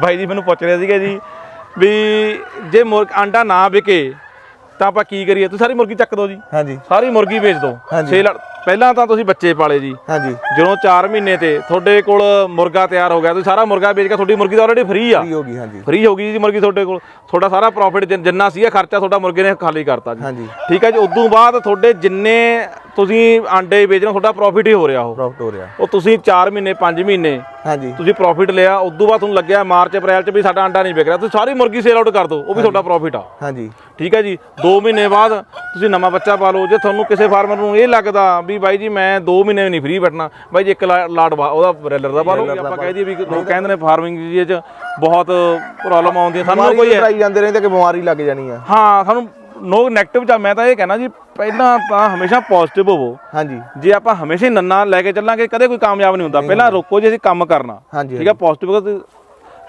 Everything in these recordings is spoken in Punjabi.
ਬਾਈ ਜੀ ਮੈਨੂੰ ਪੁੱਛ ਰਿਹਾ ਸੀਗਾ ਜੀ ਵੀ ਜੇ ਮੁਰਗ ਆਂਡਾ ਨਾ ਵਿਕੇ ਤਾਂ ਆਪਾਂ ਕੀ ਕਰੀਏ? ਤੁਸੀਂ ਸਾਰੀ ਮੁਰਗੀ ਚੱਕ ਦਿਓ ਜੀ। ਹਾਂਜੀ। ਸਾਰੀ ਮੁਰਗੀ ਵੇਚ ਦਿਓ। ਹਾਂਜੀ। ਛੇ ਲੱਖ ਪਹਿਲਾਂ ਤਾਂ ਤੁਸੀਂ ਬੱਚੇ ਪਾਲੇ ਜੀ। ਹਾਂਜੀ। ਜਦੋਂ 4 ਮਹੀਨੇ ਤੇ ਤੁਹਾਡੇ ਕੋਲ ਮੁਰਗਾ ਤਿਆਰ ਹੋ ਗਿਆ ਤੁਸੀਂ ਸਾਰਾ ਮੁਰਗਾ ਵੇਚ ਕੇ ਤੁਹਾਡੀ ਮੁਰਗੀ ਤਾਂ ਆਲਰੇਡੀ ਫ੍ਰੀ ਆ। ਫ੍ਰੀ ਹੋ ਗਈ ਹਾਂਜੀ। ਫ੍ਰੀ ਹੋ ਗਈ ਜੀ ਮੁਰਗੀ ਤੁਹਾਡੇ ਕੋਲ। ਤੁਹਾਡਾ ਸਾਰਾ ਪ੍ਰੋਫਿਟ ਜਿੰਨਾ ਸੀਗਾ ਖਰਚਾ ਤੁਹਾਡਾ ਮੁਰਗੇ ਨੇ ਖਾਲੀ ਕਰਤਾ ਜੀ। ਹਾਂਜੀ। ਠੀਕ ਹੈ ਜੀ ਉਦੋਂ ਬਾਅਦ ਤੁਹਾਡੇ ਜਿੰਨੇ ਤੁਸੀਂ ਆਂਡੇ ਵੇਚਣਾ ਤੁਹਾਡਾ ਪ੍ਰੋਫਿਟ ਹੀ ਹੋ ਰਿਹਾ ਉਹ। ਪ੍ਰੋਫਿਟ ਹੋ ਰਿਹਾ। ਉਹ ਤੁਸੀਂ 4 ਮਹੀਨੇ 5 ਮਹੀਨੇ ਹਾਂਜੀ। ਤੁਸੀਂ ਪ੍ਰੋਫਿਟ ਲਿਆ ਉਦੋਂ ਬਾਅਦ ਤੁਹਾਨੂੰ ਲੱਗਿਆ ਮਾਰਚ ਅਪ੍ਰੈਲ ਚ ਵੀ ਸਾਡਾ ਆਂਡਾ ਨਹੀਂ ਵਿਕ ਰਿਹਾ। ਤੁਸੀਂ ਸਾਰੀ ਮੁਰਗੀ ਸੇਲ ਆਊਟ ਕਰ ਦਿਓ ਉਹ ਵੀ ਤੁਹਾਡਾ ਪ੍ਰੋਫਿਟ ਆ। ਹਾਂਜੀ। ਠੀਕ ਹੈ ਜੀ? 2 ਮਹੀਨੇ ਬਾਅਦ ਤੁਸੀਂ ਨਵਾਂ ਬੱਚਾ ਪਾ ਲਓ। ਜੇ ਤੁਹਾਨੂੰ ਕਿਸੇ ਫਾਰਮਰ ਨੂੰ ਇਹ ਲੱਗਦਾ ਵੀ ਬਾਈ ਜੀ ਮੈਂ 2 ਮਹੀਨੇ ਨਹੀਂ ਫ੍ਰੀ ਬੈਠਣਾ ਬਾਈ ਜੀ ਇੱਕ ਲਾਟ ਵਾ- ਉਹਦਾ ਰੈਲਰ ਦਾ ਪਾ ਲਓ। ਆਪਾਂ ਕਹਿ ਦਈਏ ਵੀ ਲੋਕ ਕਹਿੰਦੇ ਨੇ ਫਾਰਮਿੰਗ ਜੀ ਚ ਬਹੁਤ ਪ੍ਰੋਬਲਮ ਆਉਂਦੀ ਹੈ। ਸਾਨੂੰ ਕੋਈ ਟਰਾਈ ਜਾਂਦੇ ਰਹਿੰਦੇ ਕਿ ਬਿਮਾਰੀ ਲੱਗ ਜਾਣੀ ਆ। ਹਾਂ ਸਾਨੂੰ ਨੋ 네ਗੇਟਿਵ ਚ ਮੈਂ ਤਾਂ ਇਹ ਕਹਿਣਾ ਜੀ ਪਹਿਲਾਂ ਤਾਂ ਹਮੇਸ਼ਾ ਪੋਜ਼ਿਟਿਵ ਹੋਵੋ। ਹਾਂਜੀ। ਜੇ ਆਪਾਂ ਹਮੇਸ਼ਾ ਹੀ ਨੰਨਾ ਲੈ ਕੇ ਚੱਲਾਂਗੇ ਕਦੇ ਕੋਈ ਕਾਮਯਾਬ ਨਹੀਂ ਹੁੰਦਾ। ਪਹਿਲਾਂ ਰੋਕੋ ਜੇ ਅਸੀਂ ਕੰਮ ਕਰਨਾ। ਹਾਂਜੀ ਠੀਕ ਹੈ ਪੋਜ਼ਿਟਿਵ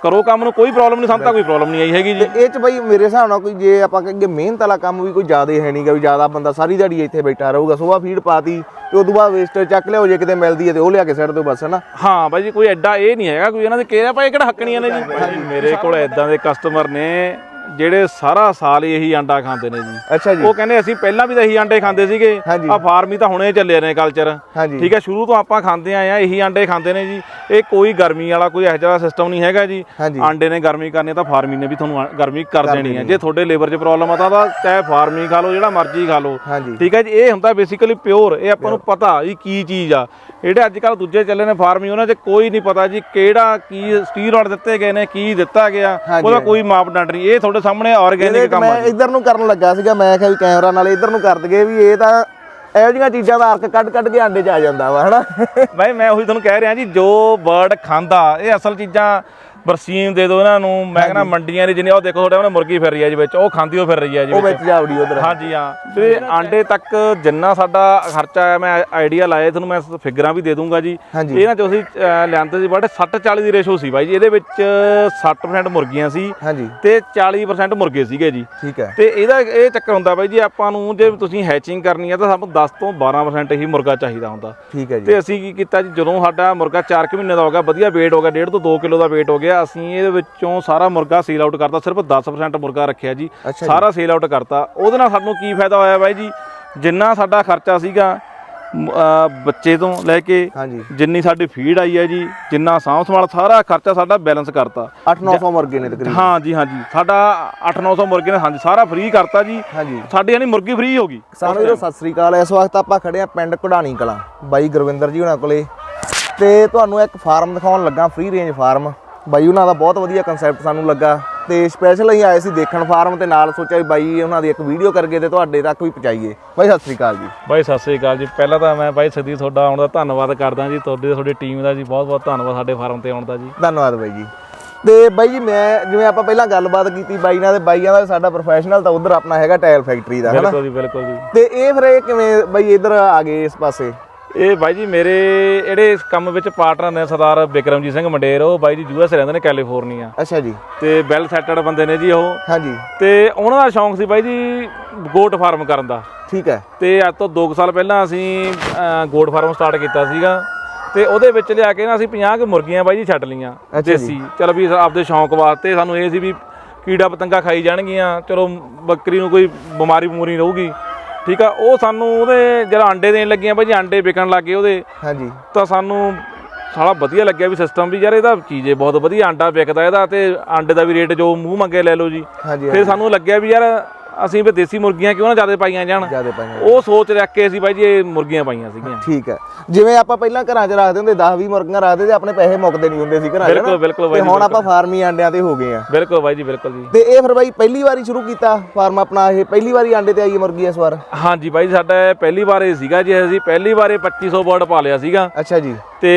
ਕਰੋ ਕੰਮ ਨੂੰ ਕੋਈ ਪ੍ਰੋਬਲਮ ਨਹੀਂ ਸਾਨੂੰ ਤਾਂ ਕੋਈ ਪ੍ਰੋਬਲਮ ਨਹੀਂ ਆਈ ਹੈਗੀ ਜੀ। ਇਹ ਚ ਬਈ ਮੇਰੇ ਹਿਸਾਬ ਨਾਲ ਕੋਈ ਜੇ ਆਪਾਂ ਕਹੀਏ ਮਿਹਨਤ ਵਾਲਾ ਕੰਮ ਵੀ ਕੋਈ ਜ਼ਿਆਦਾ ਹੈ ਨਹੀਂਗਾ ਵੀ ਜ਼ਿਆਦਾ ਬੰਦਾ ਸਾਰੀ ਦਿਹਾੜੀ ਇੱਥੇ ਬੈਠਾ ਰਹੂਗਾ ਸਵੇਰ ਫੀਡ ਪਾਤੀ ਤੇ ਉਦੋਂ ਬਾਅਦ ਵੇਸਟ ਚੱਕ ਲਿਆਓ ਜੇ ਕਿਤੇ ਮਿਲਦੀ ਹੈ ਤੇ ਉਹ ਲਿਆ ਕੇ ਸੱਟ ਦਿਓ ਬਸ ਹਨਾ? ਹਾਂ ਬਾਈ ਜੀ ਕੋਈ ਐਡਾ ਇਹ ਨਹੀਂ ਹੈਗਾ ਕੋਈ ਇਹਨਾਂ ਦੇ ਕਿਹਾ ਭਾਈ ਕਿਹੜਾ ਹੱਕਣੀਆਂ ਨੇ ਜੀ? ਮੇਰੇ ਕੋਲ ਐਦਾਂ ਦੇ ਕਸਟਮਰ ਨੇ ਜਿਹੜੇ ਸਾਰਾ ਸਾਲ ਇਹੀ ਆਂਡਾ ਖਾਂਦੇ ਨੇ ਜੀ। ਅੱਛਾ ਜੀ। ਉਹ ਕਹਿੰਦੇ ਅਸੀਂ ਪਹਿਲਾਂ ਵੀ ਤਾਂ ਇਹੀ ਆਂਡੇ ਖਾਂਦੇ ਸੀਗੇ। ਹਾਂਜੀ। ਆ ਫਾਰਮੀ ਤਾਂ ਹੁਣੇ ਚੱਲੇ ਨੇ ਕਲਚਰ ਹਾਂਜੀ। ਠੀਕ ਹੈ ਸ਼ੁਰੂ ਤੋਂ ਆਪਾਂ ਖਾਂਦੇ ਆਏ ਆ ਇਹੀ ਆਂਡੇ ਖਾਂਦੇ ਨੇ ਜੀ। ਇਹ ਕੋਈ ਗਰਮੀ ਵਾਲਾ ਕੋਈ ਇਹੋ ਜਿਹਾ ਸਿਸਟਮ ਨਹੀਂ ਹੈਗਾ ਜੀ। ਹਾਂਜੀ। ਆਂਡੇ ਨੇ ਗਰਮੀ ਕਰਨੀ ਤਾਂ ਫਾਰਮੀ ਨੇ ਵੀ ਤੁਹਾਨੂੰ ਆ- ਗਰਮੀ ਕਰ ਦੇਣੀ ਹੈ ਜੇ ਤੁਹਾਡੇ ਲੇਬਰ 'ਚ ਪ੍ਰੋਬਲਮ ਆ ਤਾਂ ਤਾਂ ਚਾਹੇ ਫਾਰਮੀ ਖਾ ਲਓ ਜਿਹੜਾ ਮਰਜ਼ੀ ਖਾ ਲਓ। ਹਾਂਜੀ। ਠੀਕ ਹੈ ਜੀ ਇਹ ਹੁੰਦਾ ਬੇਸਿਕਲੀ ਪਿਓਰ ਇਹ ਆਪਾਂ ਨੂੰ ਪਤਾ ਇਹ ਕੀ ਚੀਜ਼ ਆ। ਜਿਹੜੇ ਅੱਜ ਕੱਲ ਦੂਜੇ ਚੱਲੇ ਨੇ ਫਾਰਮੀ ਉਹਨਾਂ 'ਚ ਕੋਈ ਨਹੀਂ ਪਤਾ ਜੀ ਕਿਹੜਾ ਕੀ ਸਟੀਰੋਇਡ ਦਿੱਤੇ ਗਏ ਨੇ ਕੀ ਦਿੱਤਾ ਗਿਆ। ਹਾਂਜੀ, ਉਹਦਾ ਕੋਈ ਮਾਪਦੰਡ ਨਹੀਂ। ਇਹ ਤੁਹਾਡੇ ਸਾਹਮਣੇ ਆਰਗੇਨਿਕ ਕੰਮ ਮੈਂ ਇੱਧਰ ਨੂੰ ਕਰਨ ਲੱਗਾ ਸੀਗਾ ਮੈਂ ਕਿਹਾ ਵੀ ਕੈਮਰਾ ਨਾਲ ਇੱਧਰ ਨੂੰ ਕਰ ਦਗੇ ਵੀ ਇਹ ਤਾਂ ਇਹੋ ਜਿਹੀਆਂ ਚੀਜ਼ਾਂ ਦਾ ਅਰਕ ਕੱਢ ਕੱਢ ਕੇ ਆਂਡੇ ਚ ਆ ਜਾਂਦਾ ਵਾ ਹਨਾ? ਭਾਈ ਮੈਂ ਉਹੀ ਤੁਹਾਨੂੰ ਕਹਿ ਰਿਹਾ ਜੀ ਜੋ ਬਰਡ ਖਾਂਦਾ ਇਹ ਅਸਲ ਚੀਜ਼ਾਂ ਬਰਸੀਮ ਦੇ ਦਿਓ ਇਹਨਾਂ ਨੂੰ। ਮੈਂ ਕਹਿੰਦਾ ਮੰਡੀਆਂ ਦੇ ਜਿੰਨੇ ਉਹ ਦੇਖੋ ਤੁਹਾਡੇ ਉਹਨੇ ਮੁਰਗੀ ਫਿਰ ਰਹੀ ਹੈ ਜੀ ਵਿੱਚ। ਉਹ ਖਾਂਦੀ ਉਹ ਫਿਰ ਰਹੀ ਹੈ ਜੀ ਉਹ ਵਿੱਚ। ਜਾਵੜੀ ਉਧਰ। ਹਾਂਜੀ ਹਾਂ। ਤੇ ਆਂਡੇ ਤੱਕ ਜਿੰਨਾ ਸਾਡਾ ਖਰਚਾ ਆਇਆ ਮੈਂ ਆਈਡੀਆ ਲਾਇਆ ਤੁਹਾਨੂੰ ਮੈਂ ਫਿਗਰਾਂ ਵੀ ਦੇ ਦੂੰਗਾ ਜੀ। ਇਹਨਾਂ ਚ ਅਸੀਂ ਲਿਆਂਦੇ ਸੀ ਬਟ 60 40 ਦੀ ਰੇਸ਼ੋ ਸੀ ਬਾਈ ਜੀ। ਇਹਦੇ ਵਿੱਚ 60% ਮੁਰਗੀਆਂ ਸੀ ਹਾਂਜੀ। ਤੇ 40% ਮੁਰਗੇ ਸੀਗੇ ਜੀ। ਠੀਕ ਹੈ। ਤੇ ਇਹਦਾ ਇਹ ਚੱਕਰ ਹੁੰਦਾ ਬਾਈ ਜੀ ਆਪਾਂ ਨੂੰ ਜੇ ਤੁਸੀਂ ਹੈਚਿੰਗ ਕਰਨੀ ਹੈ ਤਾਂ ਸਾਨੂੰ 10 ਤੋਂ 12% ਹੀ ਮੁਰਗਾ ਚਾਹੀਦਾ ਹੁੰਦਾ। ਠੀਕ ਹੈ ਜੀ। ਤੇ ਅਸੀਂ ਕੀ ਕੀਤਾ ਜੀ ਜਦੋਂ ਸਾਡਾ ਮੁਰਗਾ 4 ਕੁ ਮਹੀਨੇ ਦਾ ਹੋ ਗਿਆ ਵਧੀਆ weight ਹੋ ਗਿਆ 1.5 ਤੋਂ 2 ਕਿਲੋ ਦਾ weight ਹੋ ਗਿਆ ਅਸੀਂ ਇਹਦੇ ਵਿੱਚੋਂ ਸਾਰਾ ਮੁਰਗਾ ਸੇਲ ਆਊਟ ਕਰਤਾ ਸਿਰਫ 10% ਮੁਰਗਾ ਰੱਖਿਆ ਜੀ ਅੱਛਾ ਜੀ। ਸਾਰਾ ਸੇਲ ਆਊਟ ਕਰਤਾ। ਉਹਦੇ ਨਾਲ ਸਾਨੂੰ ਕੀ ਫਾਇਦਾ ਹੋਇਆ ਬਾਈ ਜੀ? ਜਿੰਨਾ ਸਾਡਾ ਖਰਚਾ ਸੀਗਾ ਮ- ਅਹ ਬੱਚੇ ਤੋਂ ਲੈ ਕੇ ਹਾਂਜੀ। ਜਿੰਨੀ ਸਾਡੀ ਫੀਡ ਆਈ ਹੈ ਜੀ ਜਿੰਨਾ ਸਾਂਭ ਸੰਭਾਲ ਸਾਰਾ ਖਰਚਾ ਸਾਡਾ ਬੈਲੈਂਸ ਕਰਤਾ। 8-900 ਮੁਰਗੇ ਨੇ ਤਕਰੀਬਨ। ਹਾਂ ਜੀ ਹਾਂ ਜੀ। ਸਾਡਾ 8-900 ਮੁਰਗੇ ਨੇ ਹਾਂਜੀ ਸਾਰਾ ਫ੍ਰੀ ਕਰਤਾ ਜੀ। ਹਾਂਜੀ। ਸਾਡੀ ਯਾਨੀ ਮੁਰਗੀ ਫ੍ਰੀ ਹੋ ਗਈ। ਸਾਨੂੰ ਵੀਰੋ ਸਤਿ ਸ੍ਰੀ ਅਕਾਲ। ਇਸ ਵਕਤ ਆਪਾਂ ਖੜੇ ਆ ਪਿੰਡ ਕੁਢਾਣੀ ਕਲਾਂ। ਬਾਈ ਗੁਰਵਿੰਦਰ ਜੀ ਉਹਨਾਂ ਕੋਲੇ। ਤੇ ਤੁਹਾਨੂੰ ਇੱਕ ਫਾਰਮ ਦਿਖਾਉਣ ਲੱਗਾ ਫ੍ਰੀ ਰੇਂਜ ਫਾਰਮ ਬਾਈ ਉਹਨਾਂ ਦਾ ਬਹੁਤ ਵਧੀਆ ਕਨਸੈਪਟ ਸਾਨੂੰ ਲੱਗਾ ਤੇ ਸਪੈਸ਼ਲ ਅਸੀਂ ਆਏ ਸੀ ਦੇਖਣ ਫਾਰਮ ਤੇ ਨਾਲ ਸੋਚਿਆ ਵੀ ਬਾਈ ਉਹਨਾਂ ਦੀ ਇੱਕ ਵੀਡੀਓ ਕਰਕੇ ਤੇ ਤੁਹਾਡੇ ਤੱਕ ਵੀ ਪਹੁੰਚਾਈਏ। ਬਾਈ ਸਤਿ ਸ੍ਰੀ ਅਕਾਲ ਜੀ। ਬਾਈ ਸਤਿ ਸ੍ਰੀ ਅਕਾਲ ਜੀ। ਪਹਿਲਾਂ ਤਾਂ ਮੈਂ ਬਾਈ ਸਦੀ ਤੁਹਾਡਾ ਆਉਣ ਦਾ ਧੰਨਵਾਦ ਕਰਦਾ ਜੀ। ਤੁਹਾਡੇ ਤੁਹਾਡੀ ਟੀਮ ਦਾ ਜੀ ਬਹੁਤ ਬਹੁਤ ਧੰਨਵਾਦ ਸਾਡੇ ਫਾਰਮ ਤੇ ਆਉਣ ਦਾ ਜੀ। ਧੰਨਵਾਦ ਬਾਈ ਜੀ। ਤੇ ਬਾਈ ਜੀ ਮੈਂ ਜਿਵੇਂ ਆਪਾਂ ਪਹਿਲਾਂ ਗੱਲਬਾਤ ਕੀਤੀ ਬਾਈ ਨਾਲ ਤੇ ਬਾਈਆਂ ਦਾ ਸਾਡਾ ਪ੍ਰੋਫੈਸ਼ਨਲ ਤਾਂ ਉਧਰ ਆਪਣਾ ਹੈਗਾ ਟਾਇਲ ਫੈਕਟਰੀ ਦਾ ਹਨਾ? ਬਿਲਕੁਲ ਜੀ ਬਿਲਕੁਲ ਜੀ। ਤੇ ਇਹ ਫਿਰ ਇਹ ਕਿਵੇਂ ਬਾਈ ਇਧਰ ਆ ਗਏ ਇਸ ਪਾਸੇ? ਇਹ ਬਾਈ ਜੀ ਮੇਰੇ ਜਿਹੜੇ ਇਸ ਕੰਮ ਵਿੱਚ ਪਾਰਟਨਰ ਨੇ ਸਰਦਾਰ ਬਿਕਰਮਜੀਤ ਸਿੰਘ ਮੰਡੇਰ ਉਹ ਬਾਈ ਜੀ ਯੂਐਸ ਰਹਿੰਦੇ ਨੇ ਕੈਲੀਫੋਰਨੀਆ। ਅੱਛਾ ਜੀ। ਤੇ ਵੈਲ ਸੈਟਲਡ ਬੰਦੇ ਨੇ ਜੀ ਉਹ। ਹਾਂਜੀ। ਤੇ ਉਹਨਾਂ ਦਾ ਸ਼ੌਂਕ ਸੀ ਬਾਈ ਜੀ ਗੋਟ ਫਾਰਮ ਕਰਨ ਦਾ। ਠੀਕ ਹੈ। ਤੇ ਅੱਜ ਤੋਂ 2 ਸਾਲ ਪਹਿਲਾਂ ਅਸੀਂ ਗੋਟ ਫਾਰਮ ਸਟਾਰਟ ਕੀਤਾ ਸੀਗਾ। ਤੇ ਉਹਦੇ ਵਿੱਚ ਲਿਆ ਕੇ ਨਾ ਅਸੀਂ 50 ਕੁ ਮੁਰਗੀਆਂ ਬਾਈ ਜੀ ਛੱਡ ਲੀਆਂ ਜੀ। ਦੇਸੀ। ਚਲ ਵੀ ਆਪਦੇ ਸ਼ੌਂਕ ਵਾਸਤੇ ਸਾਨੂੰ ਇਹ ਸੀ ਵੀ ਕੀੜਾ ਪਤੰਗਾ ਖਾਈ ਜਾਣਗੀਆਂ। ਚਲੋ ਬੱਕਰੀ ਨੂੰ ਕੋਈ ਬਿਮਾਰੀ ਬਮੂਰੀ ਰਹੂਗੀ। ਠੀਕ ਆ ਉਹ ਸਾਨੂੰ ਉਹਦੇ ਜਿਹੜਾ ਅੰਡੇ ਦੇਣ ਲੱਗੀਆਂ ਬਾਈ ਜੀ ਅੰਡੇ ਵਿਕਣ ਲੱਗੇ ਉਹਦੇ। ਹਾਂਜੀ। ਤਾਂ ਸਾਨੂੰ ਸਾਲਾ ਵਧੀਆ ਲੱਗਿਆ ਵੀ ਸਿਸਟਮ ਵੀ ਯਾਰ ਇਹਦਾ ਚੀਜ਼ ਬਹੁਤ ਵਧੀਆ ਅੰਡਾ ਵਿਕਦਾ ਇਹਦਾ ਤੇ ਅੰਡੇ ਦਾ ਵੀ ਰੇਟ ਜੋ ਮੂੰਹ ਮੰਗੇ ਲੈ ਲਓ ਜੀ। ਫਿਰ ਸਾਨੂੰ ਲੱਗਿਆ ਵੀ ਯਾਰ ਅਸੀਂ ਵੀ ਦੇਸੀ ਮੁਰਗੀਆਂ ਕਿਉਂ ਨਾ ਜ਼ਿਆਦਾ ਪਾਈਆਂ ਜਾਣ? ਜ਼ਿਆਦਾ ਪਾਈਆਂ ਉਹ ਸੋਚ ਰੱਖ ਕੇ ਅਸੀਂ ਬਾਈ ਜੀ ਇਹ ਮੁਰਗੀਆਂ ਪਾਈਆਂ ਸੀਗੀਆਂ। ਠੀਕ ਹੈ। ਜਿਵੇਂ ਆਪਾਂ ਪਹਿਲਾਂ ਘਰਾਂ 'ਚ ਰੱਖਦੇ ਹੁੰਦੇ 10 20 ਮੁਰਗੀਆਂ ਰੱਖਦੇ ਤੇ ਆਪਣੇ ਪੈਸੇ ਮੁੱਕਦੇ ਨਹੀਂ ਹੁੰਦੇ ਸੀ ਘਰਾਂ 'ਚ ਬਿਲਕੁਲ। ਬਿਲਕੁਲ ਬਾਈ ਜੀ ਹੁਣ ਆਪਾਂ ਫਾਰਮੀ ਆਂਡਿਆਂ ਤੇ ਹੋ ਗਏ ਆ। ਬਿਲਕੁਲ ਬਾਈ ਜੀ ਬਿਲਕੁਲ ਜੀ। ਤੇ ਇਹ ਫਿਰ ਬਾਈ ਪਹਿਲੀ ਵਾਰੀ ਸ਼ੁਰੂ ਕੀਤਾ ਫਾਰਮ ਆਪਣਾ ਇਹ? ਪਹਿਲੀ ਵਾਰੀ ਆਂਡੇ ਤੇ ਆਈ ਮੁਰਗੀ ਇਸ ਵਾਰ? ਹਾਂਜੀ ਬਾਈ ਸਾਡਾ ਪਹਿਲੀ ਵਾਰ ਇਹ ਸੀਗਾ ਜੀ ਅਸੀਂ ਪਹਿਲੀ ਵਾਰ ਇਹ 2500 ਬਰਡ ਪਾ ਲਿਆ ਸੀਗਾ। ਅੱਛਾ ਜੀ। ਤੇ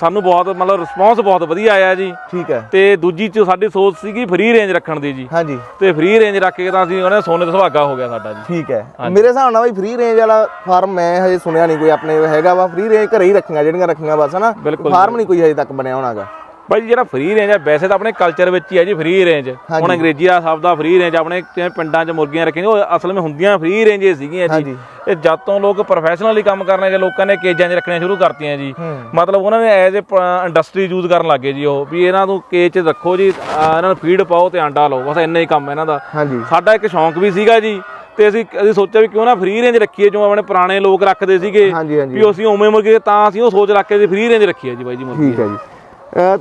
ਸਾਨੂੰ ਬਹੁਤ ਮਤਲਬ ਰਿਸਪੌਂਸ ਬਹੁਤ ਵਧੀਆ ਆਇਆ ਜੀ। ਠੀਕ ਹੈ। ਤੇ ਦੂਜੀ ਚ ਸਾਡੀ ਸੋਚ ਸੀਗੀ ਫ੍ਰੀ ਰੇਂਜ ਰੱਖਣ ਦੀ ਜੀ। ਹਾਂਜੀ। ਤੇ ਫ੍ਰੀ ਰੇਂਜ ਰੱਖ ਕੇ ਤਾਂ ਅਸੀਂ ਉਹਨੇ ਸੋਨੇ ਦਾ ਸੁਹਾਗਾ ਹੋ ਗਿਆ ਸਾਡਾ ਜੀ। ਠੀਕ ਹੈ। ਮੇਰੇ ਹਿਸਾਬ ਨਾਲ ਬਾਈ ਫ੍ਰੀ ਰੇਂਜ ਵਾਲਾ ਫਾਰਮ ਮੈਂ ਹਜੇ ਸੁਣਿਆ ਨਹੀਂ ਕੋਈ ਆਪਣੇ ਹੈਗਾ ਵਾ। ਫ੍ਰੀ ਰੇਂਜ ਘਰੇ ਹੀ ਰੱਖੀਆਂ ਜਿਹੜੀਆਂ ਰੱਖੀਆਂ ਬਸ ਹਨਾ। ਫਾਰਮ ਨਹੀਂ ਕੋਈ ਹਜੇ ਤੱਕ ਬਣਿਆ ਹੋਣਾਗਾ। ਬਾਈ ਜੀ ਜਿਹੜਾ ਫ੍ਰੀ ਰੇਂਜ ਹੈ ਵੈਸੇ ਤਾਂ ਆਪਣੇ ਕਲਚਰ ਵਿੱਚ ਹੀ ਹੈ ਜੀ ਫ੍ਰੀ ਰੇਂਜ ਹੁਣ ਅੰਗਰੇਜ਼ੀ ਦਾ ਸ਼ਬਦ ਆ ਫ੍ਰੀ ਰੇਂਜ ਆਪਣੇ ਜਿਵੇਂ ਪਿੰਡਾਂ 'ਚ ਮੁਰਗੀਆਂ ਰੱਖੀਆਂ ਉਹ ਅਸਲ ਵਿੱਚ ਹੁੰਦੀਆਂ ਫ੍ਰੀ ਰੇਂਜ ਹੀ ਸੀਗੀਆਂ ਜੀ। ਇਹ ਜਦ ਤੋਂ ਲੋਕ ਪ੍ਰੋਫੈਸ਼ਨਲੀ ਕੰਮ ਕਰਨ ਲੱਗੇ ਲੋਕਾਂ ਨੇ ਕੇਜਾਂ 'ਚ ਰੱਖਣੀਆਂ ਸ਼ੁਰੂ ਕਰਤੀਆਂ ਜੀ। ਹੂੰ। ਮਤਲਬ ਉਹਨਾਂ ਨੇ ਐਜ਼ ਅ ਇੰਡਸਟਰੀ ਯੂਜ਼ ਕਰਨ ਲੱਗੇ ਜੀ ਉਹ ਵੀ ਇਹਨਾਂ ਨੂੰ ਕੇਜ 'ਚ ਰੱਖੋ ਜੀ ਇਹਨਾਂ ਨੂੰ ਫੀਡ ਪਾਓ ਤੇ ਆਂਡਾ ਲਓ ਬਸ ਇੰਨਾ ਹੀ ਕੰਮ ਹੈ ਇਹਨਾਂ ਦਾ। ਸਾਡਾ ਇੱਕ ਸ਼ੌਂਕ ਵੀ ਸੀਗਾ ਜੀ ਤੇ ਅਸੀਂ ਅਸੀਂ ਸੋਚਿਆ ਵੀ ਕਿਉਂ ਨਾ ਫ੍ਰੀ ਰੇਂਜ ਰੱਖੀਏ ਜੋ ਆਪਣੇ ਪੁਰਾਣੇ ਲੋਕ ਰੱਖਦੇ ਸੀਗੇ ਵੀ ਅਸੀਂ ਉਵੇਂ ਮੁਰਗੇ ਤਾਂ ਅਸੀਂ ਉਹ ਸੋਚ ਰੱਖ ਕੇ ਫ੍ਰੀ ਰੇਂਜ ਰੱਖੀਏ ਜੀ ਬਾਈ ਜੀ ਮੁਰਗੀ ਠੀਕ ਹੈ। ਜੀ।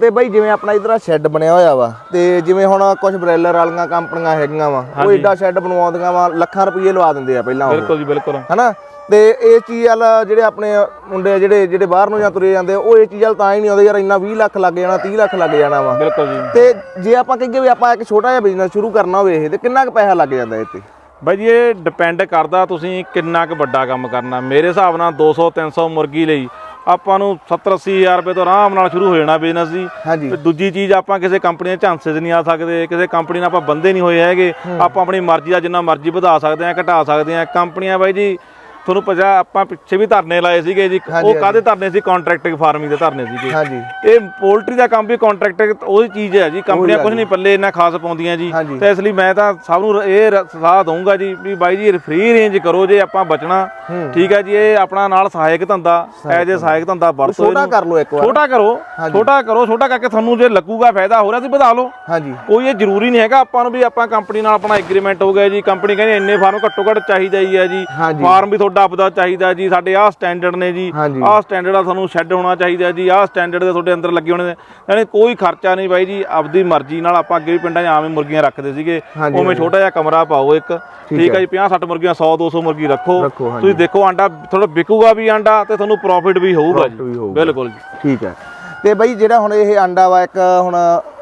ਤੇ ਬਾਈ ਜਿਵੇਂ ਆਪਣਾ ਇਧਰ ਸ਼ੈੱਡ ਬਣਿਆ ਹੋਇਆ ਵਾ ਤੇ ਜਿਵੇਂ ਹੁਣ ਕੁਝ ਬ੍ਰੈਲਰ ਵਾਲੀਆਂ ਕੰਪਨੀਆਂ ਹੈਗੀਆਂ ਵਾ ਉਹ ਏਡਾ ਸ਼ੈੱਡ ਬਣਵਾਉਂਦੀਆਂ ਵਾ ਲੱਖਾਂ ਰੁਪਏ ਲਵਾ ਦਿੰਦੇ ਆ ਪਹਿਲਾਂ ਬਿਲਕੁਲ ਜੀ ਬਿਲਕੁਲ। ਹਨਾ? ਤੇ ਇਹ ਚੀਜ਼ ਵਾਲ ਜਿਹੜੇ ਆਪਣੇ ਮੁੰਡੇ ਜਿਹੜੇ ਜਿਹੜੇ ਬਾਹਰ ਨੂੰ ਜਾਂ ਤੁਰੇ ਜਾਂਦੇ ਉਹ ਇਹ ਚੀਜ਼ ਵਾਲ ਤਾਂ ਹੀ ਨਹੀਂ ਆਉਂਦੇ ਯਾਰ ਇੰਨਾ 20 ਲੱਖ ਲੱਗ ਜਾਣਾ 30 ਲੱਖ ਲੱਗ ਜਾਣਾ ਵਾ। ਬਿਲਕੁਲ ਜੀ। ਤੇ ਜੇ ਆਪਾਂ ਕਹੀਏ ਵੀ ਆਪਾਂ ਇੱਕ ਛੋਟਾ ਜਿਹਾ ਬਿਜ਼ਨਸ ਸ਼ੁਰੂ ਕਰਨਾ ਹੋਵੇ ਇਹ ਤੇ ਕਿੰਨਾ ਕੁ ਪੈਸਾ ਲੱਗ ਜਾਂਦਾ ਇਹ ਤੇ ਬਾਈ ਜੀ ਇਹ ਡਿਪੈਂਡ ਕਰਦਾ ਤੁਸੀਂ ਕਿੰਨਾ ਕੁ ਵੱਡਾ ਕੰਮ ਕਰਨਾ। ਮੇਰੇ ਹਿਸਾਬ ਨਾਲ 200 300 ਮੁਰਗੀ ਲਈ ਆਪਾਂ ਨੂੰ 70 80 ਹਜ਼ਾਰ ਰੁਪਏ ਤੋਂ ਆਰਾਮ ਨਾਲ ਸ਼ੁਰੂ ਹੋ ਜਾਣਾ ਬਿਜ਼ਨਸ ਜੀ। ਹਾਂਜੀ। ਤੇ ਦੂਜੀ ਚੀਜ਼ ਆਪਾਂ ਕਿਸੇ ਕੰਪਨੀ ਦੇ ਝਾਂਸੇ 'ਚ ਨਹੀਂ ਆ ਸਕਦੇ ਕਿਸੇ ਕੰਪਨੀ ਨਾਲ ਆਪਾਂ ਬੰਦੇ ਨਹੀਂ ਹੋਏ ਹੈਗੇ। ਆਪਾਂ ਆਪਣੀ ਮਰਜ਼ੀ ਦਾ ਜਿੰਨਾ ਮਰਜ਼ੀ ਵਧਾ ਸਕਦੇ ਆ ਘਟਾ ਸਕਦੇ ਆ ਕੰਪਨੀਆਂ ਬਾਈ ਜੀ ਤੁਹਾਨੂੰ ਪਤਾ ਆਪਾਂ ਪਿੱਛੇ ਵੀ ਧਰਨੇ ਲਾਏ ਸੀਗੇ ਜੀ। ਉਹ ਕਾਦੇ ਧਰਨੇ ਸੀ? ਕੰਟਰੈਕਟਿੰਗ ਫਾਰਮਿੰਗ ਦੇ ਧਰਨੇ ਸੀਗੇ। ਹਾਂਜੀ। ਇਹ ਪੋਲਟਰੀ ਦਾ ਕੰਮ ਵੀ ਕੰਟਰੈਕਟ ਉਹੀ ਚੀਜ਼ ਹੈ ਜੀ। ਕੰਪਨੀਆਂ ਕੁਝ ਨਹੀਂ ਪੱਲੇ ਇੰਨਾ ਖਾਸ ਪਾਉਂਦੀਆਂ ਜੀ। ਤੇ ਇਸ ਲਈ ਮੈਂ ਤਾਂ ਸਭ ਨੂੰ ਇਹ ਸਲਾਹ ਦਊਂਗਾ ਜੀ ਵੀ ਬਾਈ ਜੀ ਫ੍ਰੀ ਰੇਂਜ ਕਰੋ ਜੇ ਆਪਾਂ ਬਚਣਾ। ਠੀਕ ਹੈ ਜੀ ਇਹ ਆਪਣਾ ਨਾਲ ਸਹਾਇਕ ਧੰਦਾ ਐਜ ਏ ਸਹਾਇਕ ਧੰਦਾ ਵਰਤੋ ਛੋਟਾ। ਕਰ ਲਓ ਇੱਕ ਵਾਰ। ਛੋਟਾ ਕਰੋ ਛੋਟਾ ਕਰੋ ਛੋਟਾ ਕਰਕੇ ਤੁਹਾਨੂੰ ਜੇ ਲੱਗੂਗਾ ਫਾਇਦਾ ਹੋ ਰਿਹਾ ਤੇ ਵਧਾ ਲਓ। ਹਾਂਜੀ। ਕੋਈ ਇਹ ਜ਼ਰੂਰੀ ਨਹੀਂ ਹੈਗਾ ਆਪਾਂ ਨੂੰ ਵੀ ਆਪਾਂ ਕੰਪਨੀ ਨਾਲ ਆਪਣਾ ਐਗਰੀਮੈਂਟ ਹੋ ਗਿਆ ਜੀ। ਕੰਪਨੀ ਕਹਿੰਦੀ ਇੰਨੇ ਫਾਰਮ ਘੱਟੋ ਘੱਟ ਚਾਹੀਦਾ ਹੀ ਹੈ ਜੀ। ਫਾਰਮ ਵੀ ਤੁਹਾਡਾ ਆਪਦਾ ਚਾਹੀਦਾ ਜੀ ਸਾਡੇ ਆਹ ਸਟੈਂਡਰਡ ਨੇ ਜੀ। ਆਹ ਸਟੈਂਡਰਡ ਆ ਤੁਹਾਨੂੰ ਸ਼ੈੱਡ ਹੋਣਾ ਚਾਹੀਦਾ ਜੀ ਆਹ ਸਟੈਂਡਰਡ ਦੇ ਤੁਹਾਡੇ ਅੰਦਰ ਲੱਗੇ ਹੋਣੇ ਨੇ। ਯਾਨੀ ਕੋਈ ਖਰਚਾ ਨਹੀਂ ਬਾਈ ਜੀ ਆਪਦੀ ਮਰਜ਼ੀ ਨਾਲ ਆਪਾਂ ਅੱਗੇ ਵੀ ਪਿੰਡਾਂ 'ਚ ਆਵੇਂ ਮੁਰਗੀਆਂ ਰੱਖਦੇ ਸੀਗੇ। ਉਵੇਂ ਛੋਟਾ ਜਿਹਾ ਕਮਰਾ ਪਾਓ ਇੱਕ। ਠੀਕ ਹੈ ਜੀ 50 60 ਮੁਰਗੀਆਂ 100 200 ਮੁਰਗੀ ਰੱਖੋ। ਤੁਸੀਂ ਦੇਖੋ ਆਂਡਾ ਥੋੜਾ ਵਿਕੂਗਾ ਵੀ ਆਂਡਾ ਤੇ ਤੁਹਾਨੂੰ ਪ੍ਰੋਫਿਟ ਵੀ ਹੋਊਗਾ ਜੀ। ਬਿਲਕੁਲ ਜੀ। ਠੀਕ ਹੈ ਤੇ ਬਈ ਜਿਹੜਾ ਹੁਣ ਇਹ ਆਂਡਾ ਵਾ ਇੱਕ ਹੁਣ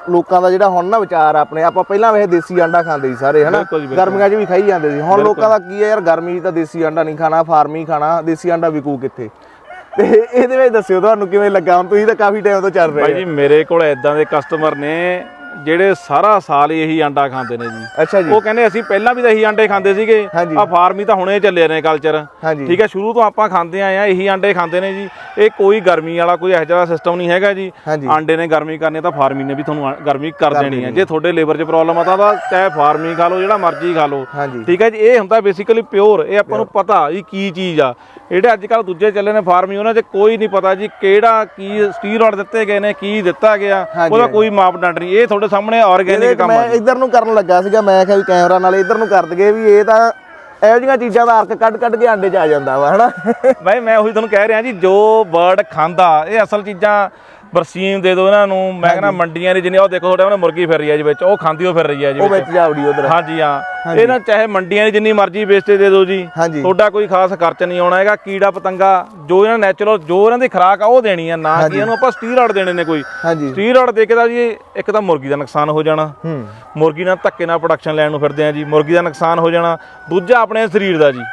ਲੋਕਾਂ ਦਾ ਜਿਹੜਾ ਹੁਣ ਨਾ ਵਿਚਾਰ ਆਪਣੇ ਆਪਾਂ ਪਹਿਲਾਂ ਵੇ ਦੇਸੀ ਆਂਡਾ ਖਾਂਦੇ ਸੀ ਸਾਰੇ ਹਨਾ। ਗਰਮੀਆਂ 'ਚ ਵੀ ਖਾਈ ਜਾਂਦੇ ਸੀ। ਹੁਣ ਲੋਕਾਂ ਦਾ ਕੀ ਹੈ ਯਾਰ ਗਰਮੀ 'ਚ ਤਾਂ ਦੇਸੀ ਆਂਡਾ ਨਹੀਂ ਖਾਣਾ ਫਾਰਮੀ ਖਾਣਾ ਦੇਸੀ ਆਂਡਾ ਵਿਕੂ ਕਿੱਥੇ? ਤੇ ਇਹਦੇ ਵਿੱਚ ਦੱਸਿਓ ਤੁਹਾਨੂੰ ਕਿਵੇਂ ਲੱਗਾ? ਹੁਣ ਤੁਸੀਂ ਤਾਂ ਕਾਫੀ ਟਾਈਮ ਤੋਂ ਚੱਲ ਰਹੇ ਬਾਈ ਜੀ ਮੇਰੇ ਕੋਲ ਇਦਾਂ ਦੇ ਕਸਟਮਰ ਨੇ ਜਿਹੜੇ ਸਾਰਾ ਸਾਲ ਇਹੀ ਆਂਡਾ ਖਾਂਦੇ ਨੇ ਜੀ। ਅੱਛਾ ਜੀ। ਉਹ ਕਹਿੰਦੇ ਅਸੀਂ ਪਹਿਲਾਂ ਵੀ ਤਾਂ ਇਹੀ ਆਂਡੇ ਖਾਂਦੇ ਸੀਗੇ। ਹਾਂਜੀ। ਆ ਫਾਰਮੀ ਤਾਂ ਹੁਣੇ ਚੱਲੇ ਨੇ ਕਲਚਰ ਹਾਂਜੀ। ਠੀਕ ਹੈ ਸ਼ੁਰੂ ਤੋਂ ਆਪਾਂ ਖਾਂਦੇ ਆਏ ਆ ਇਹੀ ਆਂਡੇ ਖਾਂਦੇ ਨੇ ਜੀ। ਇਹ ਕੋਈ ਗਰਮੀ ਵਾਲਾ ਕੋਈ ਇਹੋ ਜਿਹਾ ਸਿਸਟਮ ਨਹੀਂ ਹੈਗਾ ਜੀ। ਹਾਂਜੀ। ਆਂਡੇ ਨੇ ਗਰਮੀ ਕਰਨੀ ਤਾਂ ਫਾਰਮੀ ਨੇ ਵੀ ਤੁਹਾਨੂੰ ਆ- ਗਰਮੀ ਕਰ ਦੇਣੀ ਹੈ ਜੇ ਤੁਹਾਡੇ ਲੇਬਰ 'ਚ ਪ੍ਰੋਬਲਮ ਆ ਤਾਂ ਉਹਦਾ ਚਾਹੇ ਫਾਰਮੀ ਖਾ ਲਓ ਜਿਹੜਾ ਮਰਜ਼ੀ ਖਾ ਲਓ। ਹਾਂਜੀ। ਠੀਕ ਹੈ ਜੀ ਇਹ ਹੁੰਦਾ ਬੇਸਿਕਲੀ ਪਿਓਰ ਇਹ ਆਪਾਂ ਨੂੰ ਪਤਾ ਵੀ ਕੀ ਚੀਜ਼ ਆ। ਜਿਹੜੇ ਅੱਜ ਕੱਲ ਦੂਜੇ ਚੱਲੇ ਨੇ ਫਾਰਮੀ ਉਹਨਾਂ 'ਚ ਕੋਈ ਨਹੀਂ ਪਤਾ ਜੀ ਕਿਹੜਾ ਕੀ ਸਟੀਰੋਇਡ ਦਿੱਤੇ ਗਏ ਨੇ ਕੀ ਦਿੱਤਾ ਗਿਆ। ਹਾਂਜੀ, ਉਹਦਾ ਕੋਈ ਮਾਪਦੰਡ ਨਹੀਂ। ਇਹ ਤੁਹਾਡੇ ਸਾਹਮਣੇ ਆਰਗੇਨਿਕ ਕੰਮ ਆ ਮੈਂ ਇੱਧਰ ਨੂੰ ਕਰਨ ਲੱਗਾ ਸੀਗਾ ਮੈਂ ਕਿਹਾ ਵੀ ਕੈਮਰਾ ਨਾਲ ਇੱਧਰ ਨੂੰ ਕਰ ਦਈਏ ਵੀ ਇਹ ਤਾਂ ਇਹੋ ਜਿਹੀਆਂ ਚੀਜ਼ਾਂ ਦਾ ਅਰਕ ਕੱਢ ਕੱਢ ਕੇ ਆਂਡੇ 'ਚ ਆ ਜਾਂਦਾ ਵਾ ਹਨਾ? ਬਾਈ ਮੈਂ ਉਹੀ ਤੁਹਾਨੂੰ ਕਹਿ ਰਿਹਾ ਜੀ ਜੋ ਬਰਡ ਖਾਂਦਾ ਇਹ ਅਸਲ ਚੀਜ਼ਾਂ ਬਰਸੀਮ ਦੇ ਦਿਓ ਇਹਨਾਂ ਨੂੰ। ਮੈਂ ਕਹਿੰਦਾ ਮੰਡੀਆਂ ਦੀ ਜਿੰਨੀ ਉਹ ਦੇਖੋ ਤੁਹਾਡੇ ਉਹਨੇ ਮੁਰਗੀ ਫਿਰ ਰਹੀ ਹੈ ਜੀ ਵਿੱਚ ਉਹ ਖਾਂਦੀ ਉਹ ਫਿਰ ਰਹੀ ਹੈ ਜੀ ਉਹ ਵਿੱਚ। ਵਿੱਚ ਜਾਵੜੀ ਉਧਰ। ਹਾਂਜੀ ਹਾਂ। ਇਹ ਨਾ ਚਾਹੇ ਮੰਡੀਆਂ ਦੀ ਜਿੰਨੀ ਮਰਜ਼ੀ ਵੇਚਤੇ ਦੇ ਦਿਓ ਜੀ। ਤੁਹਾਡਾ ਕੋਈ ਖਾਸ ਖਰਚ ਨਹੀਂ ਆਉਣਾ ਹੈਗਾ। ਕੀੜਾ ਪਤੰਗਾ ਜੋ ਇਹਨਾਂ ਨੈਚੁਰਲ ਜੋ ਇਹਨਾਂ ਦੀ ਖੁਰਾਕ ਆ ਉਹ ਦੇਣੀ ਆ। ਨਾ ਕਿ ਇਹਨੂੰ ਆਪਾਂ ਸਟੀਰੋਇਡ ਦੇਣੇ ਨੇ ਕੋਈ। ਸਟੀਰੋਇਡ ਦੇ ਕੇ ਤਾਂ ਜੀ ਇੱਕ ਤਾਂ ਮੁਰਗੀ ਦਾ ਨੁਕਸਾਨ ਹੋ ਜਾਣਾ। ਮੁਰਗੀ ਨਾਲ ਧੱਕੇ ਨਾਲ ਪ੍ਰੋਡਕਸ਼ਨ ਲੈਣ ਨੂੰ ਫਿਰਦੇ ਆ ਜੀ। ਮੁਰਗੀ ਦਾ ਨੁਕਸਾਨ ਹੋ ਜਾਣਾ। ਦੂਜਾ ਆਪਣੇ ਸਰੀਰ ਦਾ ਜੀ।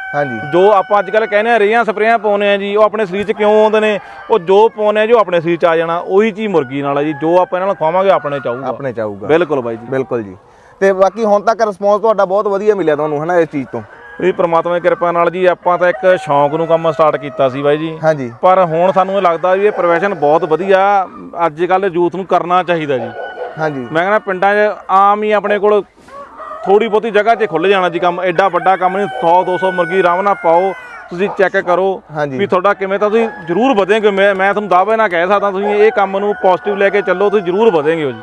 ਜੋ ਆਪਾਂ ਅੱਜ ਕੱਲ ਕਹਿੰਦੇ ਆ ਰੇਹਾਂ ਸਪਰੇਆਂ ਪਾਉਨੇ ਆ ਜੀ। ਉਹ ਆਪਣੇ ਸਰੀਰ 'ਚ ਕਿਉਂ ਆਉਂਦੇ ਨੇ? ਉਹ ਜੋ ਪਾਉਨੇ ਆ ਜੋ ਆਪਣੇ ਸਰੀਰ 'ਚ ਆ ਜਾਣਾ। ਉਹੀ ਚੀਜ਼ ਮੁਰਗੀ ਨਾਲ ਆ ਜੀ। ਜੋ ਆਪਾਂ ਇਹਨਾਂ ਨੂੰ ਖਵਾਵਾਂਗੇ ਆਪਣੇ ਚਾਹੂਗਾ ਆਪਣੇ ਚਾਹੂਗਾ ਬਿਲਕੁਲ ਬਾਈ ਜੀ। ਬਿਲਕੁਲ ਜੀ। ਤੇ ਬਾਕੀ ਹੁਣ ਤੱਕ ਰਿਸਪੌਂਸ ਤੁਹਾਡਾ ਬਹੁਤ ਵਧੀਆ ਮਿਲਿਆ ਤੁਹਾਨੂੰ ਹਨਾ ਇਸ ਚੀਜ਼ ਤੋਂ? ਇਹ ਪ੍ਰਮਾਤਮਾ ਦੀ ਕਿਰਪਾ ਨਾਲ ਜੀ ਆਪਾਂ ਤਾਂ ਇੱਕ ਸ਼ੌਂਕ ਨੂੰ ਕੰਮ ਸਟਾਰਟ ਕੀਤਾ ਸੀ ਬਾਈ ਜੀ। ਹਾਂਜੀ। ਪਰ ਹੁਣ ਸਾਨੂੰ ਇਹ ਲੱਗਦਾ ਵੀ ਇਹ ਪ੍ਰੋਫੈਸ਼ਨ ਬਹੁਤ ਵਧੀਆ ਅੱਜ ਕੱਲ ਯੂਥ ਨੂੰ ਕਰਨਾ ਚਾਹੀਦਾ ਜੀ। ਹਾਂਜੀ। ਮੈਂ ਕਹਿੰਦਾ ਪਿੰਡਾਂ 'ਚ ਆਮ ਹੀ ਆਪਣੇ ਕੋਲ ਥੋੜੀ ਬਹੁਤੀ ਜਗ੍ਹਾ 'ਤੇ ਖੁੱਲ ਜਾਣਾ ਜੀ ਕੰਮ ਐਡਾ ਵੱਡਾ ਕੰਮ ਨਹੀਂ 100 200 ਮੁਰਗੀ ਆਰਾਮ ਨਾਲ ਪਾਓ ਤੁਸੀਂ ਚੈੱਕ ਕਰੋ ਹਾਂਜੀ। ਵੀ ਤੁਹਾਡਾ ਕਿਵੇਂ ਤਾਂ ਤੁਸੀਂ ਜ਼ਰੂਰ ਵਧੇਗੇ। ਮੈਂ ਮੈਂ ਤੁਹਾਨੂੰ ਦਾਅਵੇ ਨਾਲ ਕਹਿ ਸਕਦਾ ਤੁਸੀਂ ਇਹ ਕੰਮ ਨੂੰ ਪੋਜ਼ਿਟਿਵ ਲੈ ਕੇ ਚੱਲੋ ਤੁਸੀਂ ਜ਼ਰੂਰ ਵਧੇਗੇ ਹੋ ਜੀ।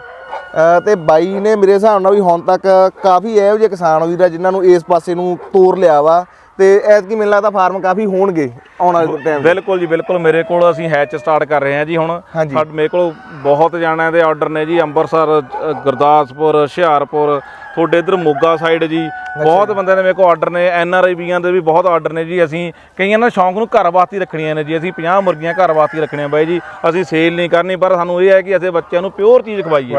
ਤੇ ਬਾਈ ਨੇ ਮੇਰੇ ਹਿਸਾਬ ਨਾਲ ਵੀ ਹੁਣ ਤੱਕ ਕਾਫੀ ਇਹੋ ਜਿਹੇ ਕਿਸਾਨ ਵੀਰ ਆ ਜਿਨ੍ਹਾਂ ਨੂੰ ਇਸ ਪਾਸੇ ਨੂੰ ਤੋਰ ਲਿਆ ਵਾ ਤੇ ਐਤਕੀ ਮੈਨੂੰ ਲੱਗਦਾ ਫਾਰਮ ਕਾਫੀ ਹੋਣਗੇ ਆਉਣ ਵਾਲੇ ਟਾਈਮ ਬਿਲਕੁਲ ਜੀ ਬਿਲਕੁਲ। ਮੇਰੇ ਕੋਲ ਅਸੀਂ ਹੈਚ ਸਟਾਰਟ ਕਰ ਰਹੇ ਹਾਂ ਜੀ ਹੁਣ। ਸਾਡੇ ਮੇਰੇ ਕੋਲ ਬਹੁਤ ਜਾਣਿਆਂ ਦੇ ਆਰਡਰ ਨੇ ਜੀ। ਅੰਮ੍ਰਿਤਸਰ ਗੁਰਦਾਸਪੁਰ ਹੁਸ਼ਿਆਰਪੁਰ ਤੁਹਾਡੇ ਇਧਰ ਮੋਗਾ ਸਾਈਡ ਜੀ ਬਹੁਤ ਬੰਦਿਆਂ ਦੇ ਮੇਰੇ ਕੋਲ ਆਰਡਰ ਨੇ ਐਨ ਆਰ ਆਈ ਵੀਆਂ ਦੇ ਵੀ ਬਹੁਤ ਆਰਡਰ ਨੇ ਜੀ ਅਸੀਂ ਕਈਆਂ ਦਾ ਸ਼ੌਂਕ ਨੂੰ ਘਰ ਵਾਸਤੇ ਰੱਖਣੀਆਂ ਨੇ ਜੀ ਅਸੀਂ 50 ਮੁਰਗੀਆਂ ਘਰ ਵਾਸਤੇ ਰੱਖਣੀਆਂ ਬਾਈ ਜੀ ਅਸੀਂ ਸੇਲ ਨਹੀਂ ਕਰਨੀ ਪਰ ਸਾਨੂੰ ਇਹ ਹੈ ਕਿ ਅਸੀਂ ਬੱਚਿਆਂ ਨੂੰ ਪਿਓਰ ਚੀਜ਼ ਖਵਾਈਏ।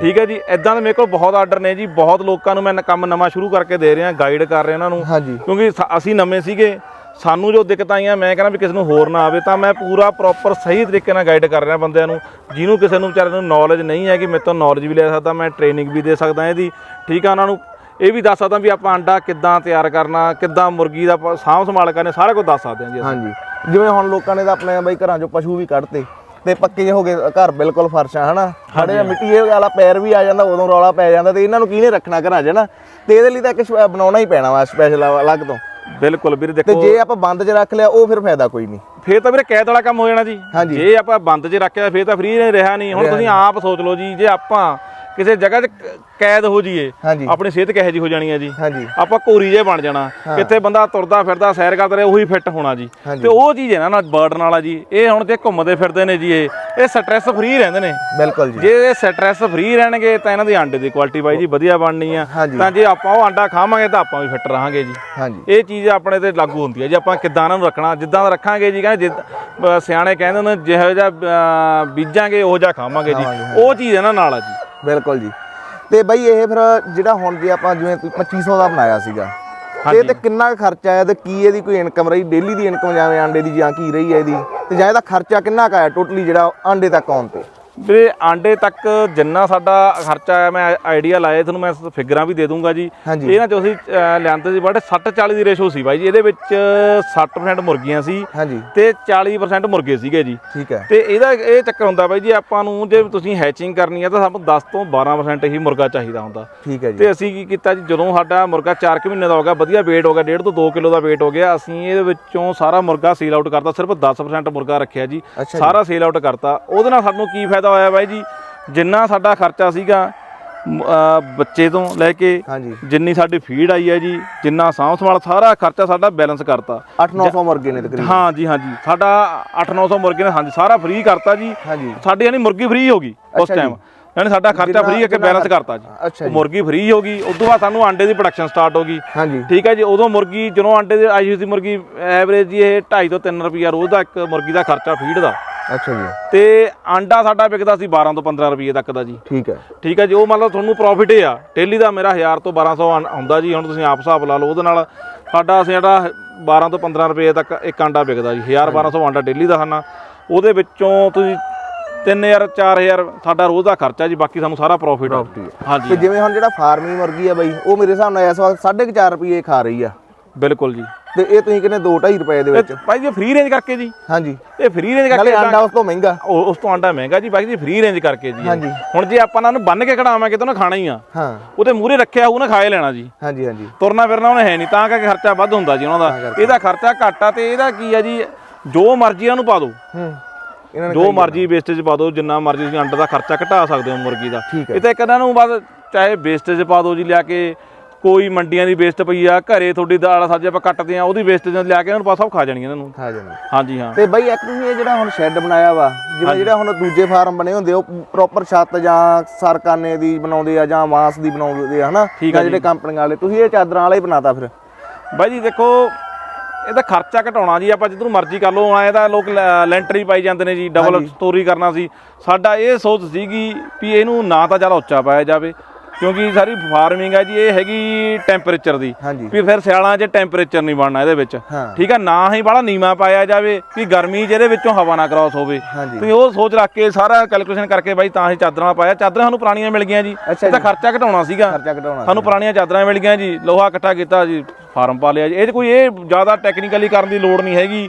ਠੀਕ ਹੈ ਜੀ ਐਦਾਂ ਦੇ ਮੇਰੇ ਕੋਲ ਬਹੁਤ ਆਰਡਰ ਨੇ ਜੀ ਬਹੁਤ ਲੋਕਾਂ ਨੂੰ ਮੈਂ ਨ- ਕੰਮ ਨਵਾਂ ਸ਼ੁਰੂ ਕਰਕੇ ਦੇ ਰਿਹਾ ਗਾਈਡ ਕਰ ਰਿਹਾ ਇਹਨਾਂ ਨੂੰ ਕਿਉਂਕਿ ਅਸੀਂ ਨਵੇਂ ਸੀਗੇ ਸਾਨੂੰ ਜੋ ਦਿੱਕਤਾਂ ਆਈਆਂ ਮੈਂ ਕਹਿੰਦਾ ਵੀ ਕਿਸੇ ਨੂੰ ਹੋਰ ਨਾ ਆਵੇ ਤਾਂ ਮੈਂ ਪੂਰਾ ਪ੍ਰੋਪਰ ਸਹੀ ਤਰੀਕੇ ਨਾਲ ਗਾਈਡ ਕਰ ਰਿਹਾ ਬੰਦਿਆਂ ਨੂੰ। ਜਿਹਨੂੰ ਕਿਸੇ ਨੂੰ ਵਿਚਾਰੇ ਨੂੰ ਨੌਲੇਜ ਨਹੀਂ ਹੈ ਕਿ ਮੇਰੇ ਤੋਂ ਨੌਲੇਜ ਵੀ ਲੈ ਸਕਦਾ ਮੈਂ ਟ੍ਰੇਨਿੰਗ ਵੀ ਦੇ ਸਕਦਾ ਇਹਦੀ। ਠੀਕ ਆ ਉਹਨਾਂ ਨੂੰ ਇਹ ਵੀ ਦੱਸ ਸਕਦਾ ਵੀ ਆਪਾਂ ਅੰਡਾ ਕਿੱਦਾਂ ਤਿਆਰ ਕਰਨਾ ਕਿੱਦਾਂ ਮੁਰਗੀ ਦਾ ਸਾਂਭ ਸੰਭਾਲ ਕਰਨੀ ਸਾਰਾ ਕੁਝ ਦੱਸ ਸਕਦੇ ਹਾਂ ਜੀ। ਹਾਂਜੀ। ਜਿਵੇਂ ਹੁਣ ਲੋਕਾਂ ਨੇ ਤਾਂ ਆਪਣੇ ਬਈ ਘਰਾਂ ਚੋਂ ਪਸ਼ੂ ਵੀ ਕੱਢਤੇ ਤੇ ਪੱਕੇ ਜਿਹੇ ਹੋ ਗਏ ਘਰ ਬਿਲਕੁਲ ਫਰਸ਼ ਆ ਹਨਾ? ਥੋੜੇ ਮਿੱਟੀ ਇਹ ਵਾਲਾ ਪੈਰ ਵੀ ਆ ਜਾਂਦਾ ਉਦੋਂ ਰੌਲਾ ਪੈ ਜਾਂਦਾ ਤੇ ਇਹਨਾਂ ਨੂੰ ਕਿਹਨੇ ਰੱਖਣਾ ਘਰਾਂ 'ਚ ਨਾ ਤੇ ਇਹਦੇ ਲਈ ਤਾਂ ਇੱਕ ਬਣਾਉਣਾ ਹੀ ਪੈਣਾ ਵਾ ਸਪੈਸ਼ਲ ਅਲੱਗ ਤੋਂ। ਬਿਲਕੁਲ ਵੀਰੇ ਤੇ ਦੇਖੋ ਜੇ ਆਪਾਂ ਬੰਦ 'ਚ ਰੱਖ ਲਿਆ ਉਹ ਫਿਰ ਫਾਇਦਾ ਕੋਈ ਨਹੀਂ। ਫੇਰ ਤਾਂ ਵੀਰੇ ਕੈਦ ਵਾਲਾ ਕੰਮ ਹੋ ਜਾਣਾ ਜੀ। ਹਾਂਜੀ। ਜੇ ਆਪਾਂ ਬੰਦ 'ਚ ਰੱਖਿਆ ਫੇਰ ਤਾਂ ਫ੍ਰੀ ਰਿਹਾ ਨਹੀਂ ਹੁਣ ਤੁਸੀਂ ਆਪ ਸੋਚ ਲਓ ਜੀ ਜੇ ਆਪਾਂ ਕਿਸੇ ਜਗ੍ਹਾ 'ਚ ਕੈਦ ਹੋ ਜਾਈਏ ਹਾਂਜੀ। ਆਪਣੀ ਸਿਹਤ ਕਿਹੋ ਜੀ ਹੋ ਜਾਣੀ ਹੈ ਜੀ? ਹਾਂਜੀ। ਆਪਾਂ ਘੋਰੀ ਜੇ ਬਣ ਜਾਣਾ ਕਿੱਥੇ ਬੰਦਾ ਤੁਰਦਾ ਫਿਰਦਾ ਸੈਰ ਕਰਦਾ ਰਹੇ ਉਹੀ ਫਿੱਟ ਹੋਣਾ ਜੀ। ਹਾਂਜੀ। ਤੇ ਉਹ ਚੀਜ਼ ਹੈ ਨਾ ਨਾਲ ਬਰਡਨ ਵਾਲਾ ਜੀ। ਇਹ ਹੁਣ ਤੇ ਘੁੰਮਦੇ ਫਿਰਦੇ ਨੇ ਜੀ ਇਹ ਇਹ ਸਟ੍ਰੈਸ ਫ੍ਰੀ ਰਹਿੰਦੇ ਨੇ। ਬਿਲਕੁਲ ਜੀ। ਜੇ ਇਹ ਸਟ੍ਰੈਸ ਫ੍ਰੀ ਰਹਿਣਗੇ ਤਾਂ ਇਹਨਾਂ ਦੀ ਆਂਡੇ ਦੀ ਕੁਆਲਿਟੀ ਬਾਈ ਜੀ ਵਧੀਆ ਬਣਨੀ ਆ। ਹਾਂਜੀ। ਤਾਂ ਜੇ ਆਪਾਂ ਉਹ ਆਂਡਾ ਖਾਵਾਂਗੇ ਤਾਂ ਆਪਾਂ ਵੀ ਫਿੱਟ ਰਹਾਂਗੇ ਜੀ। ਹਾਂਜੀ। ਇਹ ਚੀਜ਼ ਆਪਣੇ ਤੇ ਲਾਗੂ ਹੁੰਦੀ ਹੈ। ਜੇ ਆਪਾਂ ਕਿੱਦਾਂ ਇਹਨਾਂ ਨੂੰ ਰੱਖਣਾ ਜਿੱਦਾਂ ਦਾ ਰੱਖਾਂਗੇ ਜੀ ਕਹਿੰਦੇ ਜਿੱਦ- ਅਹ ਸਿਆਣੇ ਕਹਿੰਦੇ ਨੇ ਜਿਹੋ ਜਿਹਾ ਅਹ, ਬੀਜਾਂਗੇ ਉਹੋ ਜਿਹਾ ਖਾਵਾਂਗੇ ਜੀ। ਉਹ ਚੀਜ਼ ਇਹਨਾਂ ਨਾਲ ਆ ਜੀ। ਬਿਲਕੁਲ ਜੀ। ਤੇ ਬਈ ਇਹ ਫਿਰ ਜਿਹੜਾ ਹੁਣ ਜੇ ਆਪਾਂ ਜਿਵੇਂ ਤੁਸੀਂ 2500 ਦਾ ਬਣਾਇਆ ਸੀਗਾ ਤੇ ਇਹ ਤੇ ਕਿੰਨਾ ਖਰਚਾ ਆਇਆ ਤੇ ਕੀ ਇਹਦੀ ਕੋਈ ਇਨਕਮ ਰਹੀ? ਡੇਲੀ ਦੀ ਇਨਕਮ ਜਿਵੇਂ ਆਂਡੇ ਦੀ ਜਾਂ ਕੀ ਰਹੀ ਹੈ ਇਹਦੀ? ਤੇ ਜਾਂ ਇਹਦਾ ਖਰਚਾ ਕਿੰਨਾ ਕੁ ਆਇਆ ਟੋਟਲੀ ਜਿਹੜਾ ਆਂਡੇ ਤੱਕ ਆਉਣ ਤੇ? ਵੀਰੇ ਆਂਡੇ ਤੱਕ ਜਿੰਨਾ ਸਾਡਾ ਖਰਚਾ ਆਇਆ ਮੈਂ ਆਈਡੀਆ ਲਾਇਆ ਤੁਹਾਨੂੰ ਮੈਂ ਫਿਗਰਾਂ ਵੀ ਦੇ ਦੂੰਗਾ ਜੀ। ਇਹਨਾਂ ਚ ਅਸੀਂ ਲਿਆਂਦੇ ਸੀ ਬੜੇ 60 40 ਦੀ ਰੇਸ਼ੋ ਸੀ ਬਾਈ ਜੀ ਇਹਦੇ ਵਿੱਚ 60% ਮੁਰਗੀਆਂ ਸੀ ਤੇ 40% ਮੁਰਗੇ ਸੀਗੇ ਜੀ। ਠੀਕ ਹੈ। ਤੇ ਇਹਦਾ ਇਹ ਚੱਕਰ ਹੁੰਦਾ ਬਾਈ ਜੀ ਆਪਾਂ ਨੂੰ ਜੇ ਤੁਸੀਂ ਹੈਚਿੰਗ ਕਰਨੀ ਹੈ ਤਾਂ ਸਾਨੂੰ 10 ਤੋਂ 12% ਹੀ ਮੁਰਗਾ ਚਾਹੀਦਾ ਹੁੰਦਾ। ਠੀਕ ਹੈ ਜੀ। ਤੇ ਅਸੀਂ ਕੀ ਕੀਤਾ ਜੀ ਜਦੋਂ ਸਾਡਾ ਮੁਰਗਾ 4 ਕੁ ਮਹੀਨੇ ਦਾ ਹੋ ਗਿਆ ਵਧੀਆ weight ਹੋ ਗਿਆ 1.5 ਤੋਂ 2 ਕਿਲੋ ਦਾ weight ਹੋ ਗਿਆ ਅਸੀਂ ਇਹਦੇ ਵਿੱਚੋਂ ਸਾਰਾ ਮੁਰਗਾ ਸੇਲ ਆਊਟ ਕਰਤਾ ਸਿਰਫ 10% ਮੁਰਗਾ ਰੱਖਿਆ ਜੀ। ਸਾਰਾ ਸੇਲ ਆਊਟ ਕਰਤਾ। ਉਹਦੇ ਨਾਲ ਸਾਨੂੰ ਕੀ ਫਾਇਦਾ ਹੋਇਆ ਬਾਈ ਜੀ ਜਿੰਨਾ ਸਾਡਾ ਖਰਚਾ ਸੀਗਾ ਬੱਚੇ ਤੋਂ ਲੈ ਕੇ ਜਿੰਨੀ ਸਾਡੀ ਫੀਡ ਆਈ ਹੈ ਜੀ ਜਿੰਨਾ ਸਾਂਭ ਸੰਭਾਲ ਸਾਰਾ ਖਰਚਾ ਸਾਡਾ ਬੈਲੈਂਸ ਕਰਤਾ। 8-900 ਮੁਰਗੇ ਨੇ ਤਕਰੀਬਨ। ਹਾਂ ਜੀ ਹਾਂ ਜੀ। ਸਾਡਾ 8-900 ਮੁਰਗੇ ਨੇ ਹਾਂਜੀ ਸਾਰਾ ਫ੍ਰੀ ਕਰਤਾ ਜੀ। ਸਾਡੀ ਯਾਨੀ ਮੁਰਗੀ ਫ੍ਰੀ ਹੋ ਗਈ ਉਸ। ਟਾਈਮ ਯਾਨੀ ਸਾਡਾ ਖਰਚਾ ਫ੍ਰੀ ਕਰਕੇ ਜਿੰਨਾ ਬੈਲੈਂਸ ਕਰਤਾ ਜੀ। ਮੁਰਗੀ ਫ੍ਰੀ ਹੋ ਗਈ ਉਸ ਤੋਂ ਬਾਅਦ ਸਾਨੂੰ ਆਂਡੇ ਦੀ ਪ੍ਰੋਡਕਸ਼ਨ ਸਟਾਰਟ ਹੋ ਗਈ। ਠੀਕ ਹੈ ਜੀ ਉਦੋਂ ਮੁਰਗੀ ਜਦੋਂ ਆਂਡੇ ਦੇ ਆਈ ਹੋਈ ਸੀ ਮੁਰਗੀ ਐਵਰੇਜ ਜੀ ਇਹ 2.5 ਤੋਂ 3 ਰੁਪਿਆ ਰੋਜ਼ ਦਾ ਇੱਕ ਮੁਰਗੀ ਦਾ ਖਰਚਾ ਫੀਡ ਦਾ। ਅੱਛਾ ਜੀ। ਤੇ ਆਂਡਾ ਸਾਡਾ ਵਿਕਦਾ ਸੀ 12 ਤੋਂ 15 ਰੁਪਏ ਤੱਕ ਦਾ ਜੀ। ਠੀਕ ਹੈ। ਠੀਕ ਹੈ ਜੀ ਉਹ ਮਤਲਬ ਤੁਹਾਨੂੰ ਪ੍ਰੋਫਿਟ ਹੀ ਆ। ਡੇਲੀ ਦਾ ਮੇਰਾ 1000 ਤੋਂ 1200 ਆਉਂ- ਆਉਂਦਾ ਜੀ ਹੁਣ ਤੁਸੀਂ ਆਪ ਹਿਸਾਬ ਲਾ ਲਓ ਉਹਦੇ ਨਾਲ ਸਾਡਾ ਅਸੀਂ ਜਿਹੜਾ 12 ਤੋਂ 15 ਰੁਪਏ ਤੱਕ ਇੱਕ ਆਂਡਾ ਵਿਕਦਾ ਜੀ 1000 1200 ਆਂਡਾ ਡੇਲੀ ਦਾ ਖਾਣਾ ਉਹਦੇ ਵਿੱਚੋਂ ਤੁਸੀਂ 3000 4000 ਸਾਡਾ ਰੋਜ਼ ਦਾ ਖਰਚਾ ਜੀ ਬਾਕੀ ਸਾਨੂੰ ਸਾਰਾ ਪ੍ਰੋਫਿਟ ਆ। Profit ਹੀ ਤੇ ਹਾਂਜੀ। ਜਿਵੇਂ ਹੁਣ ਜਿਹੜਾ ਫਾਰਮਿੰਗ ਮੁਰਗੀ ਆ ਬਈ ਉਹ ਮੇਰੇ ਹਿਸਾਬ ਨਾਲ ਇਸ ਵਕਤ 4.5 ਰੁਪਏ ਖਾ ਰਹੀ ਆ। ਬਿਲਕੁਲ ਜੀ। ਤੇ ਇਹ ਤੁਸੀਂ ਕਿੰਨੇ 2.5 ਰੁਪਏ ਦੇ ਵਿੱਚ। ਭਾਈ ਜੀ ਫ੍ਰੀ ਰੇਂਜ ਕਰਕੇ ਜੀ। ਹਾਂਜੀ। ਇਹ ਫ੍ਰੀ ਰੇਂਜ ਕਰਕੇ ਨਾਲੇ ਆਂਡਾ ਉਸ ਤੋਂ ਮਹਿੰਗਾ। ਉਸ ਤੋਂ ਆਂਡਾ ਮਹਿੰਗਾ ਜੀ ਬਾਕੀ ਜੀ ਫ੍ਰੀ ਰੇਂਜ ਕਰਕੇ ਜੀ। ਹਾਂਜੀ। ਹੁਣ ਜੇ ਆਪਾਂ ਇਹਨਾਂ ਨੂੰ ਬੰਨ ਕੇ ਖੜਾਵਾਂਗੇ ਤਾਂ ਉਹਨੇ ਖਾਣਾ ਹੀ ਆ। ਹਾਂ। ਉਹਦੇ ਮੂਹਰੇ ਰੱਖਿਆ ਉਹਨੇ ਖਾਏ ਲੈਣਾ ਜੀ। ਹਾਂਜੀ ਹਾਂਜੀ। ਤੁਰਨਾ ਫਿਰਨਾ ਉਹਨੇ ਹੈ ਨਹੀਂ ਤਾਂ ਕਰਕੇ ਖਰਚਾ ਵੱਧ ਹੁੰਦਾ ਜੀ ਉਹਨਾਂ ਦਾ। ਇਹਦਾ ਖਰਚਾ ਘੱਟ ਆ ਤੇ ਇਹਦਾ ਕੀ ਆ ਜੀ ਜੋ ਮਰਜ਼ੀ ਇਹਨੂੰ ਪਾ ਦਿਓ। ਹੂੰ। ਇਹਨਾਂ ਨੇ ਜੋ ਮਰਜ਼ੀ ਵੇਸਟੇਜ ਪਾ ਦਿਓ ਜਿੰਨਾ ਮਰਜ਼ੀ ਤੁਸੀਂ ਅੰਡੇ ਦਾ ਖਰਚਾ ਘਟਾ ਸਕਦੇ ਹੋ ਮੁਰਗੀ ਦਾ। ਇਹ ਤਾਂ ਇੱਕ ਇਹਨਾਂ ਨੂੰ ਬਸ ਚਾਹੇ ਵੇਸਟੇਜ ਪਾ ਦਿਓ ਜੀ ਲਿਆ ਕੇ ਕੋਈ ਮੰਡੀਆਂ ਦੀ ਵੇਸਟ ਪਈ ਆ ਘਰੇ ਤੁਹਾਡੀ ਦਾਲ ਸਬਜ਼ੀ ਆਪਾਂ ਕੱਟਦੇ ਆ ਉਹਦੀ ਵੇਸਟੇਜ ਲਿਆ ਕੇ ਇਹਨਾਂ ਨੂੰ ਪਾ ਸਭ ਖਾ ਜਾਣੀ ਇਹਨਾਂ ਨੂੰ। ਖਾ ਜਾਂਦੇ ਹਾਂਜੀ ਹਾਂ। ਤੇ ਬਈ ਇੱਕ ਤੁਸੀਂ ਇਹ ਜਿਹੜਾ ਹੁਣ ਸ਼ੈੱਡ ਬਣਾਇਆ ਵਾ ਜਿਵੇਂ ਜਿਹੜਾ ਹੁਣ ਦੂਜੇ ਫਾਰਮ ਬਣੇ ਹੁੰਦੇ ਉਹ ਪ੍ਰੋਪਰ ਛੱਤ ਜਾਂ ਸਰਕਾਨੇ ਦੀ ਬਣਾਉਂਦੇ ਆ ਜਾਂ ਵਾਂਸ ਦੀ ਬਣਾਉਂਦੇ ਆ ਹਨਾ? ਜਿਹੜੇ ਕੰਪਨੀਆਂ ਵਾਲੇ ਤੁਸੀਂ ਇਹ ਚਾਦਰਾਂ ਵਾਲਾ ਹੀ ਬਣਾਤਾ ਫਿਰ। ਬਾਈ ਜੀ ਦੇਖੋ ਇਹਦਾ ਖਰਚਾ ਘਟਾਉਣਾ ਜੀ ਆਪਾਂ ਜਿੱਧਰ ਮਰਜ਼ੀ ਕਰ ਲਓ ਆਏ ਤਾਂ ਲੋਕ ਲੈਂਟਰ ਪਾਈ ਜਾਂਦੇ ਨੇ ਜੀ ਡਬਲ ਸਟੋਰੀ ਕਰਨਾ ਸੀ। ਸਾਡਾ ਇਹ ਸੋਚ ਸੀਗੀ ਵੀ ਇਹਨੂੰ ਨਾ ਤਾਂ ਜ਼ਿਆਦਾ ਉੱਚਾ ਪਾਇਆ ਜਾਵੇ ਕਿਉਂਕਿ ਸਾਰੀ ਫਾਰਮਿੰਗ ਹੈ ਜੀ ਇਹ ਹੈਗੀ ਟੈਂਪਰੇਚਰ ਦੀ। ਵੀ ਫਿਰ ਸਿਆਲਾਂ 'ਚ ਟੈਂਪਰੇਚਰ ਨਹੀਂ ਬਣਨਾ ਇਹਦੇ ਵਿੱਚ। ਠੀਕ ਆ ਨਾ ਹੀ ਬੜਾ ਨੀਵਾ ਪਾਇਆ ਜਾਵੇ ਕਿ ਗਰਮੀ 'ਚ ਇਹਦੇ ਵਿੱਚੋਂ ਹਵਾ ਨਾ ਕ੍ਰਾਸ ਹੋਵੇ। ਤੁਸੀਂ ਉਹ ਸੋਚ ਰੱਖ ਕੇ ਸਾਰਾ ਕੈਲਕੂਲੇਸ਼ਨ ਕਰਕੇ ਬਾਈ ਤਾਂ ਹੀ ਚਾਦਰਾਂ ਪਾਇਆ। ਚਾਦਰਾਂ ਸਾਨੂੰ ਪੁਰਾਣੀਆਂ ਮਿਲ ਗਈਆਂ ਜੀ। ਇਹਦਾ ਖਰਚਾ ਘਟਾਉਣਾ ਸੀਗਾ। ਸਾਨੂੰ ਪੁਰਾਣੀਆਂ ਚਾਦਰਾਂ ਮਿਲ ਗਈਆਂ ਜੀ। ਲੋਹਾ ਇਕੱਠਾ ਕੀਤਾ ਜੀ ਫਾਰਮ ਪਾ ਲਿਆ ਜੀ। ਇਹ ਕੋਈ ਇਹ ਜ਼ਿਆਦਾ ਟੈਕਨੀਕਲੀ ਕਰਨ ਦੀ ਲੋੜ ਨਹੀਂ ਹੈਗੀ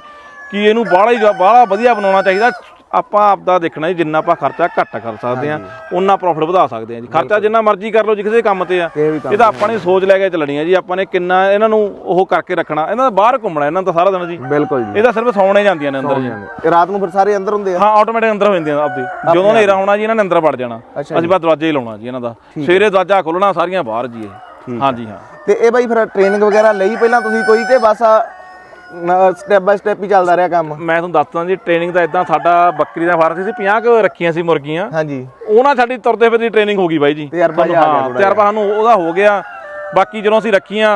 ਕਿ ਇਹਨੂੰ ਬਾਹਲਾ ਹੀ ਬਾਹਲਾ ਵਧੀਆ ਬਣਾਉਣਾ ਚਾਹੀਦਾ। ਆਪਾਂ ਆਪਦਾ ਦੇਖਣਾ ਜੀ ਜਿੰਨਾ ਆਪਾਂ ਖਰਚਾ ਘੱਟ ਕਰ ਸਕਦੇ ਆ ਉਹਨਾਂ ਪ੍ਰੋਫਿਟ ਵਧਾ ਸਕਦੇ ਆ ਜੀ। ਖਰਚਾ ਜਿੰਨਾ ਮਰਜ਼ੀ ਕਰ ਲਓ ਜੀ ਕਿਸੇ ਕੰਮ ਤੇ ਆ। ਇਹ ਤਾਂ ਆਪਾਂ ਨੇ ਸੋਚ ਲੈ ਕੇ ਚੱਲਣੀ ਆ ਜੀ ਆਪਾਂ ਨੇ ਕਿੰਨਾ ਇਹਨਾਂ ਨੂੰ ਉਹ ਕਰਕੇ ਰੱਖਣਾ। ਇਹਨਾਂ ਦਾ ਬਾਹਰ ਘੁੰਮਣਾ ਇਹਨਾਂ ਦਾ ਸਾਰਾ ਦਿਨ ਜੀ। ਬਿਲਕੁਲ ਜੀ। ਇਹ ਤਾਂ ਸਿਰਫ ਸੌਣੇ ਜਾਂਦੀਆਂ ਨੇ ਅੰਦਰ ਜੀ। ਇਹ ਰਾਤ ਨੂੰ ਫਿਰ ਸਾਰੇ ਅੰਦਰ ਹੁੰਦੇ ਆ? ਹਾਂ ਆਟੋਮੈਟਿਕ ਅੰਦਰ ਹੋ ਜਾਂਦੀਆਂ ਆਪਦੇ। ਜਦੋਂ ਹਨੇਰਾ ਹੋਣਾ ਜੀ ਇਹਨਾਂ ਨੇ ਅੰਦਰ ਵੜ ਜਾਣਾ। ਅਸੀਂ ਬਸ ਦਰਵਾਜ਼ਾ ਹੀ ਲਾਉਣਾ ਜੀ ਇਹਨਾਂ ਦਾ। ਸਵੇਰੇ ਦਰਵਾਜ਼ਾ ਖੋਲਣਾ ਸਾਰੀਆਂ ਬਾਹਰ ਜੀ ਇਹ। ਹਾਂਜੀ ਹਾਂ। ਤੇ ਇਹ ਬਾਈ ਫਿਰ ਟ੍ਰੇਨਿੰਗ ਵਗੈਰਾ ਲਈ ਪਹਿਲਾਂ ਤੁਸੀਂ ਕੋਈ ਕਿ ਬਸ ਸਟੈਪ ਬਾਈ ਸਟੈਪ ਹੀ ਚੱਲਦਾ ਰਿਹਾ ਕੰਮ। ਮੈਂ ਤੁਹਾਨੂੰ ਦੱਸਦਾ ਜੀ ਟ੍ਰੇਨਿੰਗ ਤਾਂ ਇਦਾਂ ਸਾਡਾ ਬੱਕਰੀ ਦਾ ਫਾਰਮ ਸੀ 50 ਕੁ ਰੱਖੀਆਂ ਸੀ ਮੁਰਗੀਆਂ। ਹਾਂਜੀ। ਉਹਨਾਂ ਸਾਡੀ ਤੁਰਦੇ ਫਿਰਦੀ ਟ੍ਰੇਨਿੰਗ ਹੋ ਗਈ ਬਾਈ ਜੀ। ਤਜਰਬਾ ਜਿਹਾ ਆ ਗਿਆ ਤਜਰਬਾ ਸਾਨੂੰ ਉਹਦਾ ਹੋ ਗਿਆ। ਬਾਕੀ ਜਦੋਂ ਅਸੀਂ ਰੱਖੀਆਂ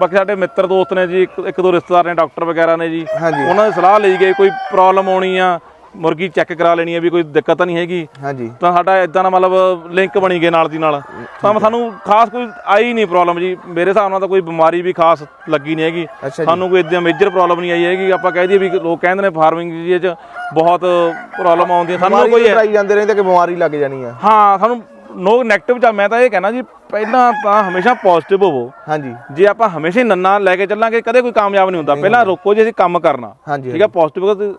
ਬਾਕੀ ਸਾਡੇ ਮਿੱਤਰ ਦੋਸਤ ਨੇ ਜੀ ਇੱਕ ਇੱਕ ਦੋ ਰਿਸ਼ਤੇਦਾਰ ਨੇ ਡਾਕਟਰ ਵਗੈਰਾ ਨੇ ਜੀ ਹਾਂਜੀ। ਉਹਨਾਂ ਦੀ ਸਲਾਹ ਲਈ ਗਈ ਕੋਈ ਪ੍ਰੋਬਲਮ ਆਉਣੀ ਆ ਮੁਰਗੀ ਚੈੱਕ ਕਰਾ ਲੈਣੀ ਆ ਵੀ ਕੋਈ ਦਿੱਕਤ ਤਾਂ ਨਹੀਂ ਹੈਗੀ। ਹਾਂਜੀ। ਤਾਂ ਸਾਡਾ ਇਦਾਂ ਦਾ ਮਤਲਬ ਲਿੰਕ ਬਣੀ ਗਏ ਨਾਲ ਦੀ ਨਾਲ। ਤਾਂ ਸਾਨੂੰ ਖਾਸ ਕੋਈ ਆਈ ਨਹੀਂ ਪ੍ਰੋਬਲਮ ਜੀ। ਮੇਰੇ ਹਿਸਾਬ ਨਾਲ ਤਾਂ ਕੋਈ ਬਿਮਾਰੀ ਵੀ ਖਾਸ ਲੱਗੀ ਨਹੀਂ ਹੈਗੀ। ਜੀ। ਸਾਨੂੰ ਕੋਈ ਇਦਾਂ ਮੇਜਰ ਪ੍ਰੋਬਲਮ ਨਹੀਂ ਆਈ ਹੈਗੀ। ਆਪਾਂ ਕਹਿ ਦਈਏ ਵੀ ਲੋਕ ਕਹਿੰਦੇ ਨੇ ਫਾਰਮਿੰਗ ਜੀ ਚ ਬਹੁਤ ਪ੍ਰੋਬਲਮ ਆਉਂਦੀ ਹੈ ਸਾਨੂੰ ਕੋਈ ਟਰਾਈ ਜਾਂਦੇ ਰਹਿੰਦੇ ਕਿ ਬਿਮਾਰੀ ਲੱਗ ਜਾਣੀ ਆ। ਹਾਂ ਸਾਨੂੰ ਨੋ 네ਗੇਟਿਵ ਚ ਮੈਂ ਤਾਂ ਇਹ ਕਹਿਣਾ ਜੀ ਪਹਿਲਾਂ ਤਾਂ ਹਮੇਸ਼ਾ ਪੋਜ਼ਿਟਿਵ ਹੋਵੋ। ਹਾਂਜੀ। ਜੇ ਆਪਾਂ ਹਮੇਸ਼ਾ ਹੀ ਨੰਨਾ ਲੈ ਕੇ ਚੱਲਾਂਗੇ ਕਦੇ ਕੋਈ ਕਾਮਯਾਬ ਨਹੀਂ ਹੁੰਦਾ। ਪਹਿਲਾਂ ਰੋਕੋ ਜੇ ਅਸੀਂ ਕੰਮ ਕਰਨਾ। ਠੀਕ ਹੈ ਪੋਜ਼ਿਟਿਵ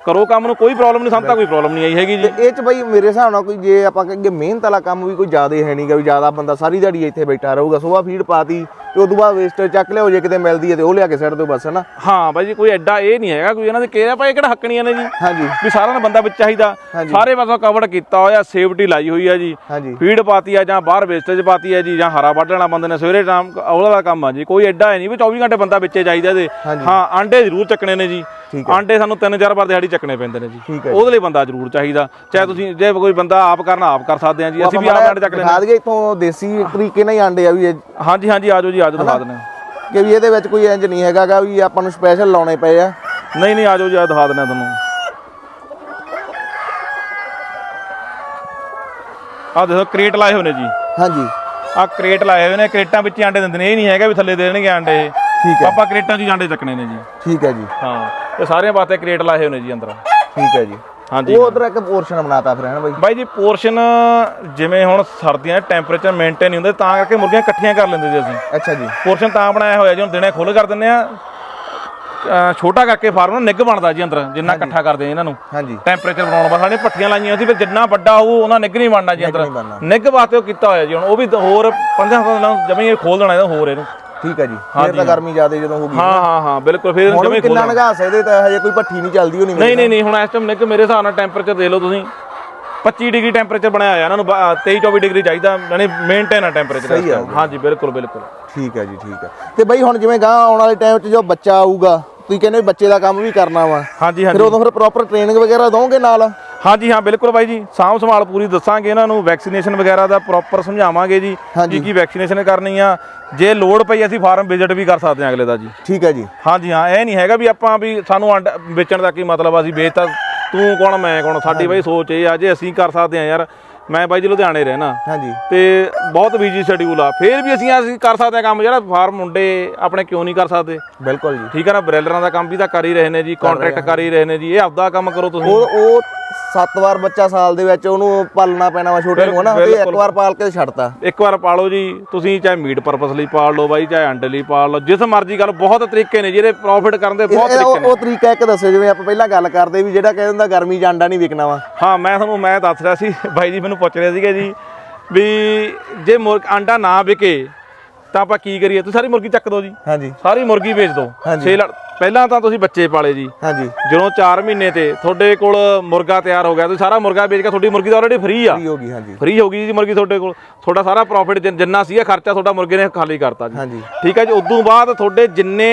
ਕਰੋ ਕੰਮ ਨੂੰ ਕੋਈ ਪ੍ਰੋਬਲਮ ਨਹੀਂ ਸਾਨੂੰ ਤਾਂ ਕੋਈ ਪ੍ਰੋਬਲਮ ਨਹੀਂ ਆਈ ਹੈਗੀ ਜੀ। ਇਹ ਚ ਬਈ ਮੇਰੇ ਹਿਸਾਬ ਨਾਲ ਕੋਈ ਜੇ ਆਪਾਂ ਕਹੀਏ ਮਿਹਨਤ ਵਾਲਾ ਕੰਮ ਵੀ ਕੋਈ ਜ਼ਿਆਦਾ ਹੈ ਨਹੀਂਗਾ ਵੀ ਜ਼ਿਆਦਾ ਬੰਦਾ ਸਾਰੀ ਦਿਹਾੜੀ ਇੱਥੇ ਬੈਠਾ ਰਹੂਗਾ ਸੁਬਾਹ ਫੀਡ ਪਾਤੀ ਤੇ ਉਦੋਂ ਬਾਅਦ ਵੇਸਟ ਚੱਕ ਲਿਆਓ ਜੇ ਕਿਤੇ ਮਿਲਦੀ ਹੈ ਤੇ ਉਹ ਲਿਆ ਕੇ ਸੱਟ ਦਿਓ ਬਸ ਹਨਾ? ਹਾਂ ਬਾਈ ਜੀ ਕੋਈ ਐਡਾ ਇਹ ਨਹੀਂ ਹੈਗਾ ਕੋਈ ਇਹਨਾਂ ਦੇ ਕਿਹਾ ਭਾਈ ਕਿਹੜਾ ਹੱਕਣੀਆਂ ਨੇ ਜੀ? ਹਾਂਜੀ। ਵੀ ਸਾਰਿਆਂ ਦਾ ਬੰਦਾ ਵਿੱਚ ਚਾਹੀਦਾ। ਸਾਰੇ ਪਾਸੋਂ ਕਵਰ ਕੀਤਾ ਹੋਇਆ ਸੇਫਟੀ ਲਾਈ ਹੋਈ ਆ ਜੀ। ਹਾਂਜੀ। ਫੀਡ ਪਾਤੀ ਆ ਜਾਂ ਬਾਹਰ ਵੇਸਟੇਜ ਪਾਤੀ ਆ ਜੀ ਜਾਂ ਹਰਾ ਵੱਢ ਲੈਣਾ ਬੰਦੇ ਨੇ ਸਵੇਰੇ ਟਾਈਮ ਉਹਦਾ ਕੰਮ ਆ ਜੀ। ਕੋਈ ਐਡਾ ਹੈ ਨਹੀਂ ਵੀ 24 ਘੰਟੇ ਬੰਦਾ ਵਿੱਚੇ ਚਾਹੀਦਾ ਹਾਂਜੀ। ਹਾਂ ਆਂਡੇ ਜ਼ਰੂਰ ਚੱਕਣੇ ਨੇ ਜੀ। ਆਂਡੇ ਸਾਨੂੰ ਤਿੰਨ ਚਾਰ ਵਾਰ ਦਿਹਾੜੀ ਚੱਕਣੇ ਪੈਂਦੇ ਨੇ ਜੀ। ਹੈ ਉਹਦੇ ਲਈ ਬੰਦਾ ਜ਼ਰੂਰ ਚਾਹੀਦਾ। ਚਾਹੇ ਤੁਸੀਂ ਜੇ ਕੋਈ ਬੰਦਾ ਆਪ ਕਰਨਾ ਆਪ ਕਰ ਸਕਦੇ ਆ ਜੀ। ਅਸੀਂ ਵੀ ਆਪ ਆਂਡੇ ਚੱਕ ਲੈਣੇ ਦਿਖਾ ਦਈਏ ਇਥੋਂ ਦੇਸੀ ਤਰੀਕੇ ਨਾਲ ਹੀ ਆਂਡੇ ਆ ਵੀ ਹਾਂਜੀ ਹਾਂਜੀ ਆਜੋ ਜੀ ਆਜੋ ਦਿਖਾ ਦਿੰਦੇ ਹਾਂ। ਕਿ ਵੀ ਇਹਦੇ ਵਿੱਚ ਕੋਈ ਇੰਜ ਨਹੀਂ ਹੈਗਾਗਾ ਵੀ ਆਪਾਂ ਨੂੰ ਸਪੈਸ਼ਲ ਲਾਉਣੇ ਪਏ ਆ। ਨਹੀਂ ਨਹੀਂ ਆਜੋ ਜੀ ਆ ਦਿਖਾ ਦਿੰਦੇ ਹਾਂ ਤੁਹਾਨੂੰ। ਆ ਦੇਖੋ ਕ੍ਰੇਟ ਲਾਏ ਹੋਏ ਨੇ ਜੀ। ਹਾਂਜੀ। ਆ ਕ੍ਰੇਟ ਲਾਏ ਹੋਏ ਨੇ। ਕ੍ਰੇਟਾਂ ਵਿੱਚ ਹੀ ਆਂਡੇ ਦਿੰਦੇ ਨੇ। ਇਹ ਨਹੀਂ ਹੈਗਾ ਵੀ ਥੱਲੇ ਦੇਣਗੇ ਆਂਡੇ। ਇਹ ਠੀਕ ਹੈ। ਆਪਾਂ ਕ੍ਰੇਟਾਂ 'ਚ ਹੀ ਆਂਡੇ ਚੱਕਣੇ ਨੇ ਜੀ। ਠੀਕ ਹੈ ਜੀ। ਹਾਂ। ਇਹ ਸਾਰਿਆਂ ਵਾਸਤੇ ਕ੍ਰੇਟ ਲਾਏ ਹੋਏ ਨੇ ਜੀ ਅੰਦਰ। ਠੀਕ ਹੈ ਜੀ। ਹਾਂਜੀ। ਉਹ ਉਧਰ ਇੱਕ ਪੋਰਸ਼ਨ ਬਣਾਤਾ ਫਿਰ ਹਨ ਬਾਈ? ਬਾਈ ਜੀ ਪੋਰਸ਼ਨ ਜਿਵੇਂ ਹੁਣ ਸਰਦੀਆਂ ਟੈਂਪਰੇਚਰ ਮੇਨਟੇਨ ਨਹੀਂ ਹੁੰਦੇ ਤਾਂ ਕਰਕੇ ਮੁਰਗੀਆਂ ਇਕੱਠੀਆਂ ਕਰ ਲੈਂਦੇ ਜੀ ਅਸੀਂ। ਅੱਛਾ ਜੀ। ਪੋਰਸ਼ਨ ਤਾਂ ਬਣਾਇਆ ਹੋਇਆ ਜੀ ਹੁਣ ਦਿਨੇ ਖੁੱਲ ਕਰ ਦਿੰਦੇ ਆ। ਛੋਟਾ ਕਰਕੇ ਫਾਰਮ ਨੂੰ ਨਿੱਘ ਬਣਦਾ ਜੀ ਅੰਦਰ ਜਿੰਨਾ ਇਕੱਠਾ ਕਰਦੇ ਇਹਨਾਂ ਨੂੰ। ਹਾਂਜੀ। ਟੈਂਪਰੇਚਰ ਬਣਾਉਣ ਵਾਸਤੇ ਸਾਡੀਆਂ ਪੱਟੀਆਂ ਲਾਈਆਂ ਸੀ ਫਿਰ ਜਿੰਨਾ ਵੱਡਾ ਹੋਊ ਉਹਨਾਂ ਨਿੱਘ ਨਹੀਂ ਬਣਨਾ ਜੀ ਅੰਦਰ। ਨਿੱਘ ਵਾਸਤੇ ਉਹ ਕੀਤਾ ਹੋਇਆ ਜੀ ਹੁਣ ਉਹ ਵੀ ਹੋਰ 15 ਦਿਨਾਂ ਜਮੇ ਖੋਲ ਦੇਣਾ ਇਹਦਾ ਹੋਰ ਇਹਨੂੰ। ਠੀਕ ਹੈ ਜੀ। ਫਿਰ ਤਾਂ ਗਰਮੀ ਜ਼ਿਆਦਾ ਜਦੋਂ ਹੋਊਗੀ ਹਾਂ ਹਾਂ ਹਾਂ ਬਿਲਕੁਲ। ਫਿਰ ਹੁਣ ਜਮੇ ਵੀ ਖੋਲ ਕਿੰਨਾ ਨਗਾਸ ਇਹਦੇ ਤਾਂ ਹਜੇ ਕੋਈ ਭੱਠੀ ਨਹੀਂ ਚੱਲਦੀ ਹੋਣੀ ਨਹੀਂ ਨਹੀਂ ਨਹੀਂ ਹੁਣ ਇਸ ਟਾਈਮ ਨਿੱਘ ਮੇਰੇ ਹਿਸਾਬ ਨਾਲ ਟੈਂਪਰੇਚਰ ਦੇਖ ਲਓ ਤੁਸੀਂ। 25 ਡਿਗਰੀ ਟੈਂਪਰੇਚਰ ਬਣਾਇਆ ਹੋਇਆ ਇਹਨਾਂ ਨੂੰ 23 24 ਡਿਗਰੀ ਚਾਹੀਦਾ ਯਾਨੀ ਮੇਨਟੇਨ ਆ ਟੈਂਪਰੇਚਰ ਹਾਂਜੀ ਬਿਲਕੁਲ ਬਿਲਕੁਲ। ਠੀਕ ਹੈ ਜੀ ਠੀਕ ਹੈ। ਤੇ ਬਈ ਹੁਣ ਜਿਵੇਂ ਗਾਂ ਆਉਣ ਵਾਲੇ ਟਾਈਮ 'ਚ ਜੋ ਬੱਚਾ ਆਊਗਾ ਤੁਸੀਂ ਕਹਿੰਦੇ ਬੱਚੇ ਦਾ ਕੰਮ ਵੀ ਕਰਨਾ ਵਾ। ਹਾਂਜੀ ਫਿਰ ਹਾਂਜੀ ਉਦੋਂ ਫਿਰ ਪ੍ਰੋਪਰ ਟ੍ਰੇਨਿੰਗ ਵਗੈਰਾ ਦੋਗੇ ਨਾਲ? ਹਾਂਜੀ ਹਾਂ ਬਿਲਕੁਲ ਬਾਈ ਜੀ। ਸਾਂਭ ਸੰਭਾਲ ਪੂਰੀ ਦੱਸਾਂਗੇ ਇਹਨਾਂ ਨੂੰ। ਵੈਕਸੀਨੇਸ਼ਨ ਵਗੈਰਾ ਦਾ ਪ੍ਰੋਪਰ ਸਮਝਾਵਾਂਗੇ ਜੀ। ਕੀ ਕੀ ਵੈਕਸੀਨੇਸ਼ਨ ਕਰਨੀ ਆ। ਜੇ ਲੋੜ ਪਈ ਅਸੀਂ ਫਾਰਮ ਵਿਜ਼ਿਟ ਵੀ ਕਰ ਸਕਦੇ ਹਾਂ ਅਗਲੇ ਦਾ ਜੀ। ਠੀਕ ਹੈ ਜੀ। ਹਾਂਜੀ ਹਾਂ ਇਹ ਨਹੀਂ ਹੈਗਾ ਵੀ ਆਪਾਂ ਵੀ ਸਾਨੂੰ ਅੰਡਾ ਵੇਚਣ ਦਾ ਕੀ ਮਤਲਬ ਆ ਅਸੀਂ ਵੇਚਤਾ ਤੂੰ ਕੌਣ ਮੈਂ ਕੌਣ? ਸਾਡੀ ਬਾਈ ਸੋਚ ਇਹ ਆ ਜੇ ਅਸੀਂ ਕਰ ਸਕਦੇ ਹਾਂ ਯਾਰ ਮੈਂ ਬਾਈ ਜੀ ਲੁਧਿਆਣੇ ਰਹਿਣਾ। ਹਾਂਜੀ। ਤੇ ਬਹੁਤ ਬਿਜ਼ੀ ਸ਼ਡਿਊਲ ਆ। ਫੇਰ ਵੀ ਅਸੀਂ ਅਸੀਂ ਕਰ ਸਕਦੇ ਹਾਂ ਕੰਮ ਜਿਹੜਾ ਫਾਰਮ ਮੁੰਡੇ ਆਪਣੇ ਕਿਉਂ ਨਹੀਂ ਕਰ ਸਕਦੇ? ਬਿਲਕੁਲ ਜੀ। ਠੀਕ ਹੈ ਨਾ ਬ੍ਰੈਲਰਾਂ ਦਾ ਕੰਮ ਵੀ ਤਾਂ ਕਰ ਹੀ ਰਹੇ ਨੇ ਜੀ ਕੰਟਰੈਕਟ ਕਰ ਹੀ ਰਹੇ ਨੇ ਜੀ ਇਹ ਆਪਦਾ ਕੰਮ ਕਰੋ ਤੁਸੀਂ। ਉਹ ਉਹ ਸੱਤ ਵਾਰ ਬੱਚਾ ਸਾਲ ਦੇ ਵਿੱਚ ਉਹਨੂੰ ਪਾਲਣਾ ਪੈਣਾ ਵਾ ਛੋਟੇ ਨੂੰ ਹਨਾ? ਤੇ ਇੱਕ। ਵਾਰ ਪਾਲ ਕੇ ਛੱਡਤਾ। ਇੱਕ ਵਾਰ ਪਾਲੋ ਜੀ ਤੁਸੀਂ ਚਾਹੇ ਮੀਟ ਪਰਪਸ ਲਈ ਪਾਲ ਲਓ ਬਾਈ ਚਾਹੇ ਅੰਡੇ ਲਈ ਪਾਲ ਲਓ ਜਿਸ ਮਰਜ਼ੀ ਗੱਲ ਬਹੁਤ ਤਰੀਕੇ ਨੇ ਜਿਹਦੇ ਪ੍ਰੋਫਿਟ ਕਰਨ ਦੇ ਬਹੁਤ ਤਰੀਕੇ ਨੇ ਉਹ ਤਰੀਕਾ ਇੱਕ ਦੱਸੋ ਜਿਵੇਂ ਆਪਾਂ ਪਹਿਲਾਂ ਗੱਲ ਕਰਦੇ ਵੀ ਜਿਹੜਾ ਕਹਿੰਦਾ ਗਰਮੀ 'ਚ ਅੰਡਾ ਨਹੀਂ ਵਿਕਣਾ ਵਾ। ਹਾਂ ਮੈਂ ਤੁਹਾਨੂੰ ਮੈਂ ਦੱਸ ਰਿਹਾ ਸੀ ਬਾਈ ਜੀ ਮੈਨੂੰ ਪੁੱਛ ਰਹੇ ਸੀਗੇ ਜੀ ਵੀ ਜੇ ਮੁਰਗ ਆਂਡਾ ਨਾ ਵਿਕੇ ਤਾਂ ਆਪਾਂ ਕੀ ਕਰੀਏ? ਤੁਸੀਂ ਸਾਰੀ ਮੁਰਗੀ ਚੱਕ ਦਿਓ ਜੀ। ਹਾਂਜੀ। ਸਾਰੀ ਮੁਰਗੀ ਵੇਚ ਦਿਓ। ਹਾਂਜੀ। ਛੇ ਲੱਖ ਪਹਿਲਾਂ ਤਾਂ ਤੁਸੀਂ ਬੱਚੇ ਪਾਲੇ ਜੀ। ਹਾਂਜੀ। ਜਦੋਂ 4 ਮਹੀਨੇ ਤੇ ਤੁਹਾਡੇ ਕੋਲ ਮੁਰਗਾ ਤਿਆਰ ਹੋ ਗਿਆ ਤੁਸੀਂ ਸਾਰਾ ਮੁਰਗਾ ਵੇਚ ਕੇ ਤੁਹਾਡੀ ਮੁਰਗੀ ਤਾਂ ਆਲਰੇਡੀ ਫ੍ਰੀ ਆ। ਫ੍ਰੀ ਹੋ ਗਈ ਹਾਂਜੀ। ਫ੍ਰੀ ਹੋ ਗਈ ਜੀ ਮੁਰਗੀ ਤੁਹਾਡੇ ਕੋਲ। ਤੁਹਾਡਾ ਸਾਰਾ ਪ੍ਰੋਫਿਟ ਜਿੰਨਾ ਸੀਗਾ ਖਰਚਾ ਤੁਹਾਡਾ ਮੁਰਗੇ ਨੇ ਖਾਲੀ ਕਰਤਾ ਜੀ। ਹਾਂਜੀ। ਠੀਕ ਹੈ ਜੀ ਉਦੋਂ ਬਾਅਦ ਤੁਹਾਡੇ ਜਿੰਨੇ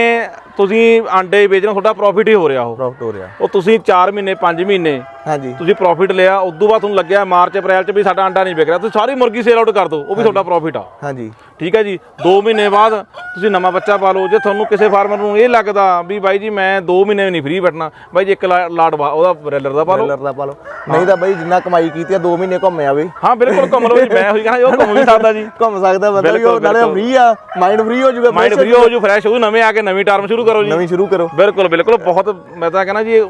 ਤੁਸੀਂ ਆਂਡੇ ਵੇਚਣਾ ਤੁਹਾਡਾ ਪ੍ਰੋਫਿਟ ਹੀ ਹੋ ਰਿਹਾ ਉਹ। ਪ੍ਰੋਫਿਟ ਹੋ ਰਿਹਾ। ਉਹ ਤੁਸੀਂ 4 ਮਹੀਨੇ 5 ਮਹੀਨੇ ਹਾਂਜੀ। ਤੁਸੀਂ ਪ੍ਰੋਫਿਟ ਲਿਆ ਉਦੋਂ ਬਾਅਦ ਤੁਹਾਨੂੰ ਲੱਗਿਆ ਮਾਰਚ ਅਪ੍ਰੈਲ ਚ ਵੀ ਸਾਡਾ ਆਂਡਾ ਨਹੀਂ ਵਿਕ ਰਿਹਾ। ਤੁਸੀਂ ਸਾਰੀ ਮੁਰਗੀ ਸੇਲ ਆਊਟ ਕਰ ਦਿਓ ਉਹ ਵੀ ਤੁਹਾਡਾ ਪ੍ਰੋਫਿਟ ਆ। ਹਾਂਜੀ। ਠੀਕ ਹੈ ਜੀ 2 ਮਹੀਨੇ ਬਾਅਦ ਤੁਸੀਂ ਨਵਾਂ ਬੱਚਾ ਪਾ ਲਓ। ਜੇ ਤੁਹਾਨੂੰ ਕਿਸੇ ਫਾਰਮਰ ਨੂੰ ਇਹ ਲੱਗਦਾ ਵੀ ਬਾਈ ਜੀ ਮੈਂ 2 ਮਹੀਨੇ ਨਹੀਂ ਫ੍ਰੀ ਬੈਠਣਾ। ਬਾਈ ਜੀ ਇੱਕ ਲਾ- ਲਾਟ ਵਾ- ਉਹਦਾ ਰੈਲਰ ਦਾ ਪਾ ਲਓ। ਡਾਲਰ ਦਾ ਪਾ ਲਓ। ਨਹੀਂ ਤਾਂ ਬਈ ਜਿੰਨਾ ਕਮਾਈ ਕੀਤੀ ਆ 2 ਮਹੀਨੇ ਘੁੰਮ ਆਵੇ। ਹਾਂ ਬਿਲਕੁਲ ਘੁੰਮ ਲਓ ਜੀ। ਮੈਂ ਹੋਈ ਕਹਾਂ ਉਹ ਘੁੰਮ ਵੀ ਸਕਦਾ ਜੀ। ਘੁੰਮ ਸਕਦਾ ਬੰਦਾ ਵੀ ਉਹ ਨਾਲੇ। ਫ੍ਰੀ ਆ ਮਾਈਂਡ ਫ੍ਰੀ ਹੋ ਜਾਊਗਾ ਮਾਈਂਡ ਫ੍ਰੀ ਹੋ ਜੂ ਫਰੈਸ਼ ਹੋ ਨਵੇਂ ਆ ਕੇ ਨਵੀਂ ਟਰਮ ਸ਼ੁਰੂ ਕਰੋ ਜੀ। ਨਵੀਂ ਸ਼ੁਰੂ ਕਰੋ। ਬਿਲਕੁਲ ਬਿਲਕੁਲ। ਬਹੁਤ ਮੈਂ ਤਾਂ ਕਹਿੰਦਾ ਜੀ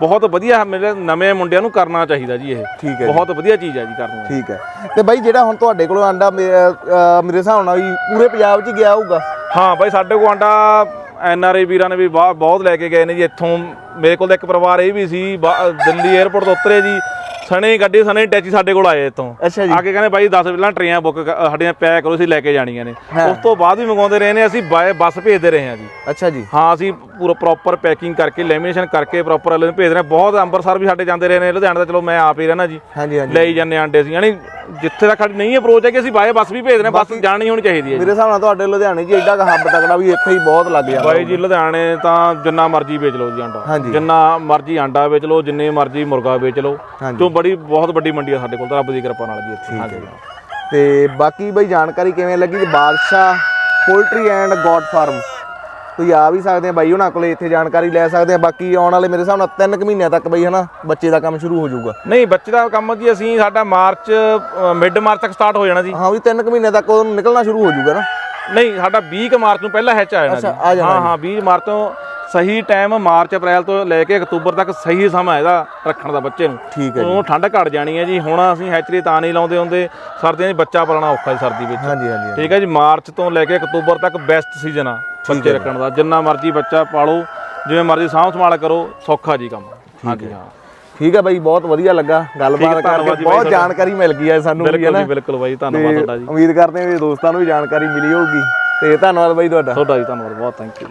ਬਹੁਤ ਵਧੀਆ ਮੇਰੇ ਨਵੇਂ ਮੁੰਡਿਆਂ ਨੂੰ ਕਰਨਾ ਚਾਹੀਦਾ ਜੀ ਇਹ। ਠੀਕ ਹੈ। ਬਹੁਤ ਵਧੀਆ ਚੀਜ਼ ਹੈ ਜੀ ਕਰਨੀ। ਠੀਕ ਹੈ। ਤੇ ਬਾਈ ਜਿਹੜਾ ਹੁਣ ਤੁਹਾਡੇ ਕੋਲੋਂ ਆਂਡਾ ਮੇਰੇ ਹਿਸਾਬ ਨਾਲ ਵੀ ਪੂਰੇ ਪੰਜਾਬ 'ਚ ਗਿਆ ਹੋਊਗਾ। ਹਾਂ ਬਾਈ ਸਾਡੇ ਕੋਲ ਆਂਡਾ ਐਨ ਆਰ ਆਈ ਵੀਰਾਂ ਨੇ ਵੀ ਬਾਹ- ਬਹੁਤ ਲੈ ਕੇ ਗਏ ਨੇ ਜੀ। ਇੱਥੋਂ ਮੇਰੇ ਕੋਲ ਤਾਂ ਇੱਕ ਪਰਿਵਾਰ ਇਹ ਵੀ ਸੀ, ਬਾ- ਦਿੱਲੀ 에ਅਰਪੋਰਟ ਤੋਂ ਉਤਰੇ ਜੀ। ਸਣੇ ਗੱਡੀ ਸਣੇ ਟੈਚੀ ਸਾਡੇ ਕੋਲ ਆਏ ਇੱਥੋਂ। ਅੱਛਾ ਜੀ। ਆ ਕੇ ਕਹਿੰਦੇ ਬਾਈ 10 ਪਹਿਲਾਂ ਟਰੇਆਂ ਬੁੱਕ ਸਾਡੀਆਂ ਪੈਕ ਕਰੋ ਅਸੀਂ ਲੈ ਕੇ ਜਾਣੀਆਂ ਨੇ। ਉਸ ਤੋਂ ਬਾਅਦ ਵੀ ਮੰਗਾਉਂਦੇ ਰਹੇ ਨੇ ਅਸੀਂ ਬਾਏ ਬੱਸ ਭੇਜਦੇ ਰਹੇ ਹਾਂ ਜੀ। ਅੱਛਾ ਜੀ। ਹਾਂ ਅਸੀਂ ਪੂਰਾ ਪ੍ਰੋਪਰ ਪੈਕਿੰਗ ਕਰਕੇ ਲੈਮੀਨੇਸ਼ਨ ਕਰਕੇ ਪ੍ਰੋਪਰ ਅਲੇ ਭੇਜ ਰਹੇ। ਬਹੁਤ ਅੰਮ੍ਰਿਤਸਰ ਵੀ ਸਾਡੇ ਜਾਂਦੇ ਰਹੇ ਨੇ ਲੁਧਿਆਣਾ ਤਾਂ ਚਲੋ ਮੈਂ ਆਪ ਹੀ ਰਹਿਣਾ ਜੀ। ਹਾਂਜੀ ਹਾਂਜੀ। ਲਈ ਜਾਂਦੇ ਆਂਡੇ ਅਸੀਂ। ਯਾਨੀ ਜਿੱਥੇ ਤੱਕ ਸਾਡੀ ਨਹੀਂ ਅਪਰੋਚ ਹੈ ਕਿ ਅਸੀਂ ਬਾਏ ਬੱਸ ਵੀ ਭੇਜ ਰਹੇ ਹਾਂ ਬੱਸ ਜਾਣੀ ਹੋਣੀ ਚਾਹੀਦੀ ਹੈ ਜੀ। ਮੇਰੇ ਹਿਸਾਬ ਨਾਲ ਤੁਹਾਡੇ ਲੁਧਿਆਣੇ 'ਚ ਐਡਾ ਹੱਬ ਤਕੜਾ ਵੀ ਇੱਥੇ ਹੀ ਬਹੁਤ ਲੱਗ ਜਾਂਦਾ ਬਾਈ ਜੀ ਲੁਧਿਆਣੇ ਤਾਂ ਜਿੰਨਾ ਮਰਜ਼ੀ ਵੇਚ ਲਓ ਜੀ ਆਂਡਾ। ਜਿੰਨਾ ਮਰਜ਼ੀ ਆਂਡਾ ਵੇਚ ਲਓ ਜਿੰਨੇ ਮਰਜ਼ੀ ਮੁਰਗਾ ਵੇਚ ਲਓ। ਹਾਂਜੀ। ਤੋਂ ਬੜੀ ਬਹੁਤ ਵੱਡੀ ਮੰਡੀ ਆ ਸਾਡੇ ਕੋਲ ਤਾਂ ਰੱਬ ਦੀ ਕਿਰਪਾ ਨਾਲ ਜੀ ਇੱਥੇ। ਹਾਂਜੀ। ਤੇ ਬਾਕੀ ਬਈ ਜਾਣਕਾਰੀ ਕਿਵੇਂ ਲੱਗੀ ਜੀ? ਬਾਦਸ਼ਾਹ ਪੋਲਟਰੀ ਐਂਡ ਗੋਡ ਫਾਰਮ। ਤੁਸੀਂ ਆ ਵੀ ਸਕਦੇ ਆ ਬਾਈ ਉਹਨਾਂ ਕੋਲੇ ਇੱਥੇ ਜਾਣਕਾਰੀ ਲੈ ਸਕਦੇ ਆ। ਬਾਕੀ ਆਉਣ ਵਾਲੇ ਮੇਰੇ ਹਿਸਾਬ ਨਾਲ 3 ਕੁ ਮਹੀਨਿਆਂ ਤੱਕ ਬਈ ਹਨਾ ਬੱਚੇ ਦਾ ਕੰਮ ਸ਼ੁਰੂ ਹੋ ਜਾਊਗਾ। ਨਹੀਂ ਬੱਚੇ ਦਾ ਕੰਮ ਜੀ ਅਸੀਂ ਸਾਡਾ ਮਾਰਚ ਮਿਡ ਮਾਰਚ ਤੱਕ ਸਟਾਰਟ ਹੋ ਜਾਣਾ ਜੀ। ਹਾਂ ਵੀ 3 ਕੁ ਮਹੀਨਿਆਂ ਤੱਕ ਉਹਨੂੰ ਨਿਕਲਣਾ ਸ਼ੁਰੂ ਹੋ ਜਾਊਗਾ ਨਾ। ਨਹੀਂ ਸਾਡਾ 20 ਕੁ ਮਾਰਚ ਨੂੰ ਪਹਿਲਾਂ ਹੈਚ ਆ ਜਾਣਾ ਜੀ। ਹਾਂ ਹਾਂ 20 ਮਾਰਚ ਤੋਂ ਸਹੀ ਟਾਈਮ ਮਾਰਚ ਅਪ੍ਰੈਲ ਤੋਂ ਲੈ ਕੇ ਅਕਤੂਬਰ ਤੱਕ ਸਹੀ ਸਮਾਂ ਇਹਦਾ ਰੱਖਣ ਦਾ ਬੱਚੇ ਨੂੰ। ਠੀਕ ਹੈ ਜੀ। ਉਹਨੂੰ ਠੰਡ ਘਟ ਜਾਣੀ ਹੈ ਜੀ। ਹੁਣ ਅਸੀਂ ਹੈਚਰੀ ਤਾਂ ਨਹੀਂ ਲਾਉਂਦੇ ਹੁੰਦੇ। ਸਰਦੀਆਂ 'ਚ ਬੱਚਾ ਪਾਲਣਾ ਔਖਾ ਜੀ ਸਰਦੀ ਵਿੱਚ। ਹਾਂਜੀ ਹਾਂਜੀ। ਠੀਕ ਹੈ ਜੀ ਮਾਰਚ ਤੋਂ ਲੈ ਕੇ ਅਕਤੂਬਰ ਤੱਕ ਬੈਸਟ ਸੀਜ਼ਨ ਆ ਬੱਚੇ ਰੱਖਣ ਦਾ। ਜਿੰਨਾ ਮਰਜ਼ੀ ਬੱਚਾ ਪਾਲੋ ਜਿਵੇਂ ਮਰਜ਼ੀ ਸਾਂਭ ਸੰਭਾਲ ਕਰੋ ਸੌਖਾ ਜੀ ਕੰਮ ਹਾਂਜੀ ਹਾਂ। ਠੀਕ ਹੈ ਬਾਈ ਬਹੁਤ ਵਧੀਆ ਲੱਗਾ। ਗੱਲਬਾਤ ਕਰਕੇ ਬਹੁਤ ਜਾਣਕਾਰੀ ਮਿਲ ਗਈ ਹੈ ਸਾਨੂੰ ਵੀ ਹੈ ਬਿਲਕੁਲ ਨਾ ਬਿਲਕੁਲ ਬਾਈ ਧੰਨਵਾਦ ਤੁਹਾਡਾ ਜੀ। ਉਮੀਦ ਕਰਦੇ ਹਾਂ ਵੀ ਦੋਸਤਾਂ ਨੂੰ ਵੀ ਜਾਣਕਾਰੀ ਮਿਲੀ ਹੋਊਗੀ। ਤੇ ਧੰਨਵਾਦ ਬਾਈ ਤੁਹਾਡਾ। ਤੁਹਾਡਾ ਜੀ ਧੰਨਵਾਦ ਬਹੁਤ ਥੈਂਕ ਯੂ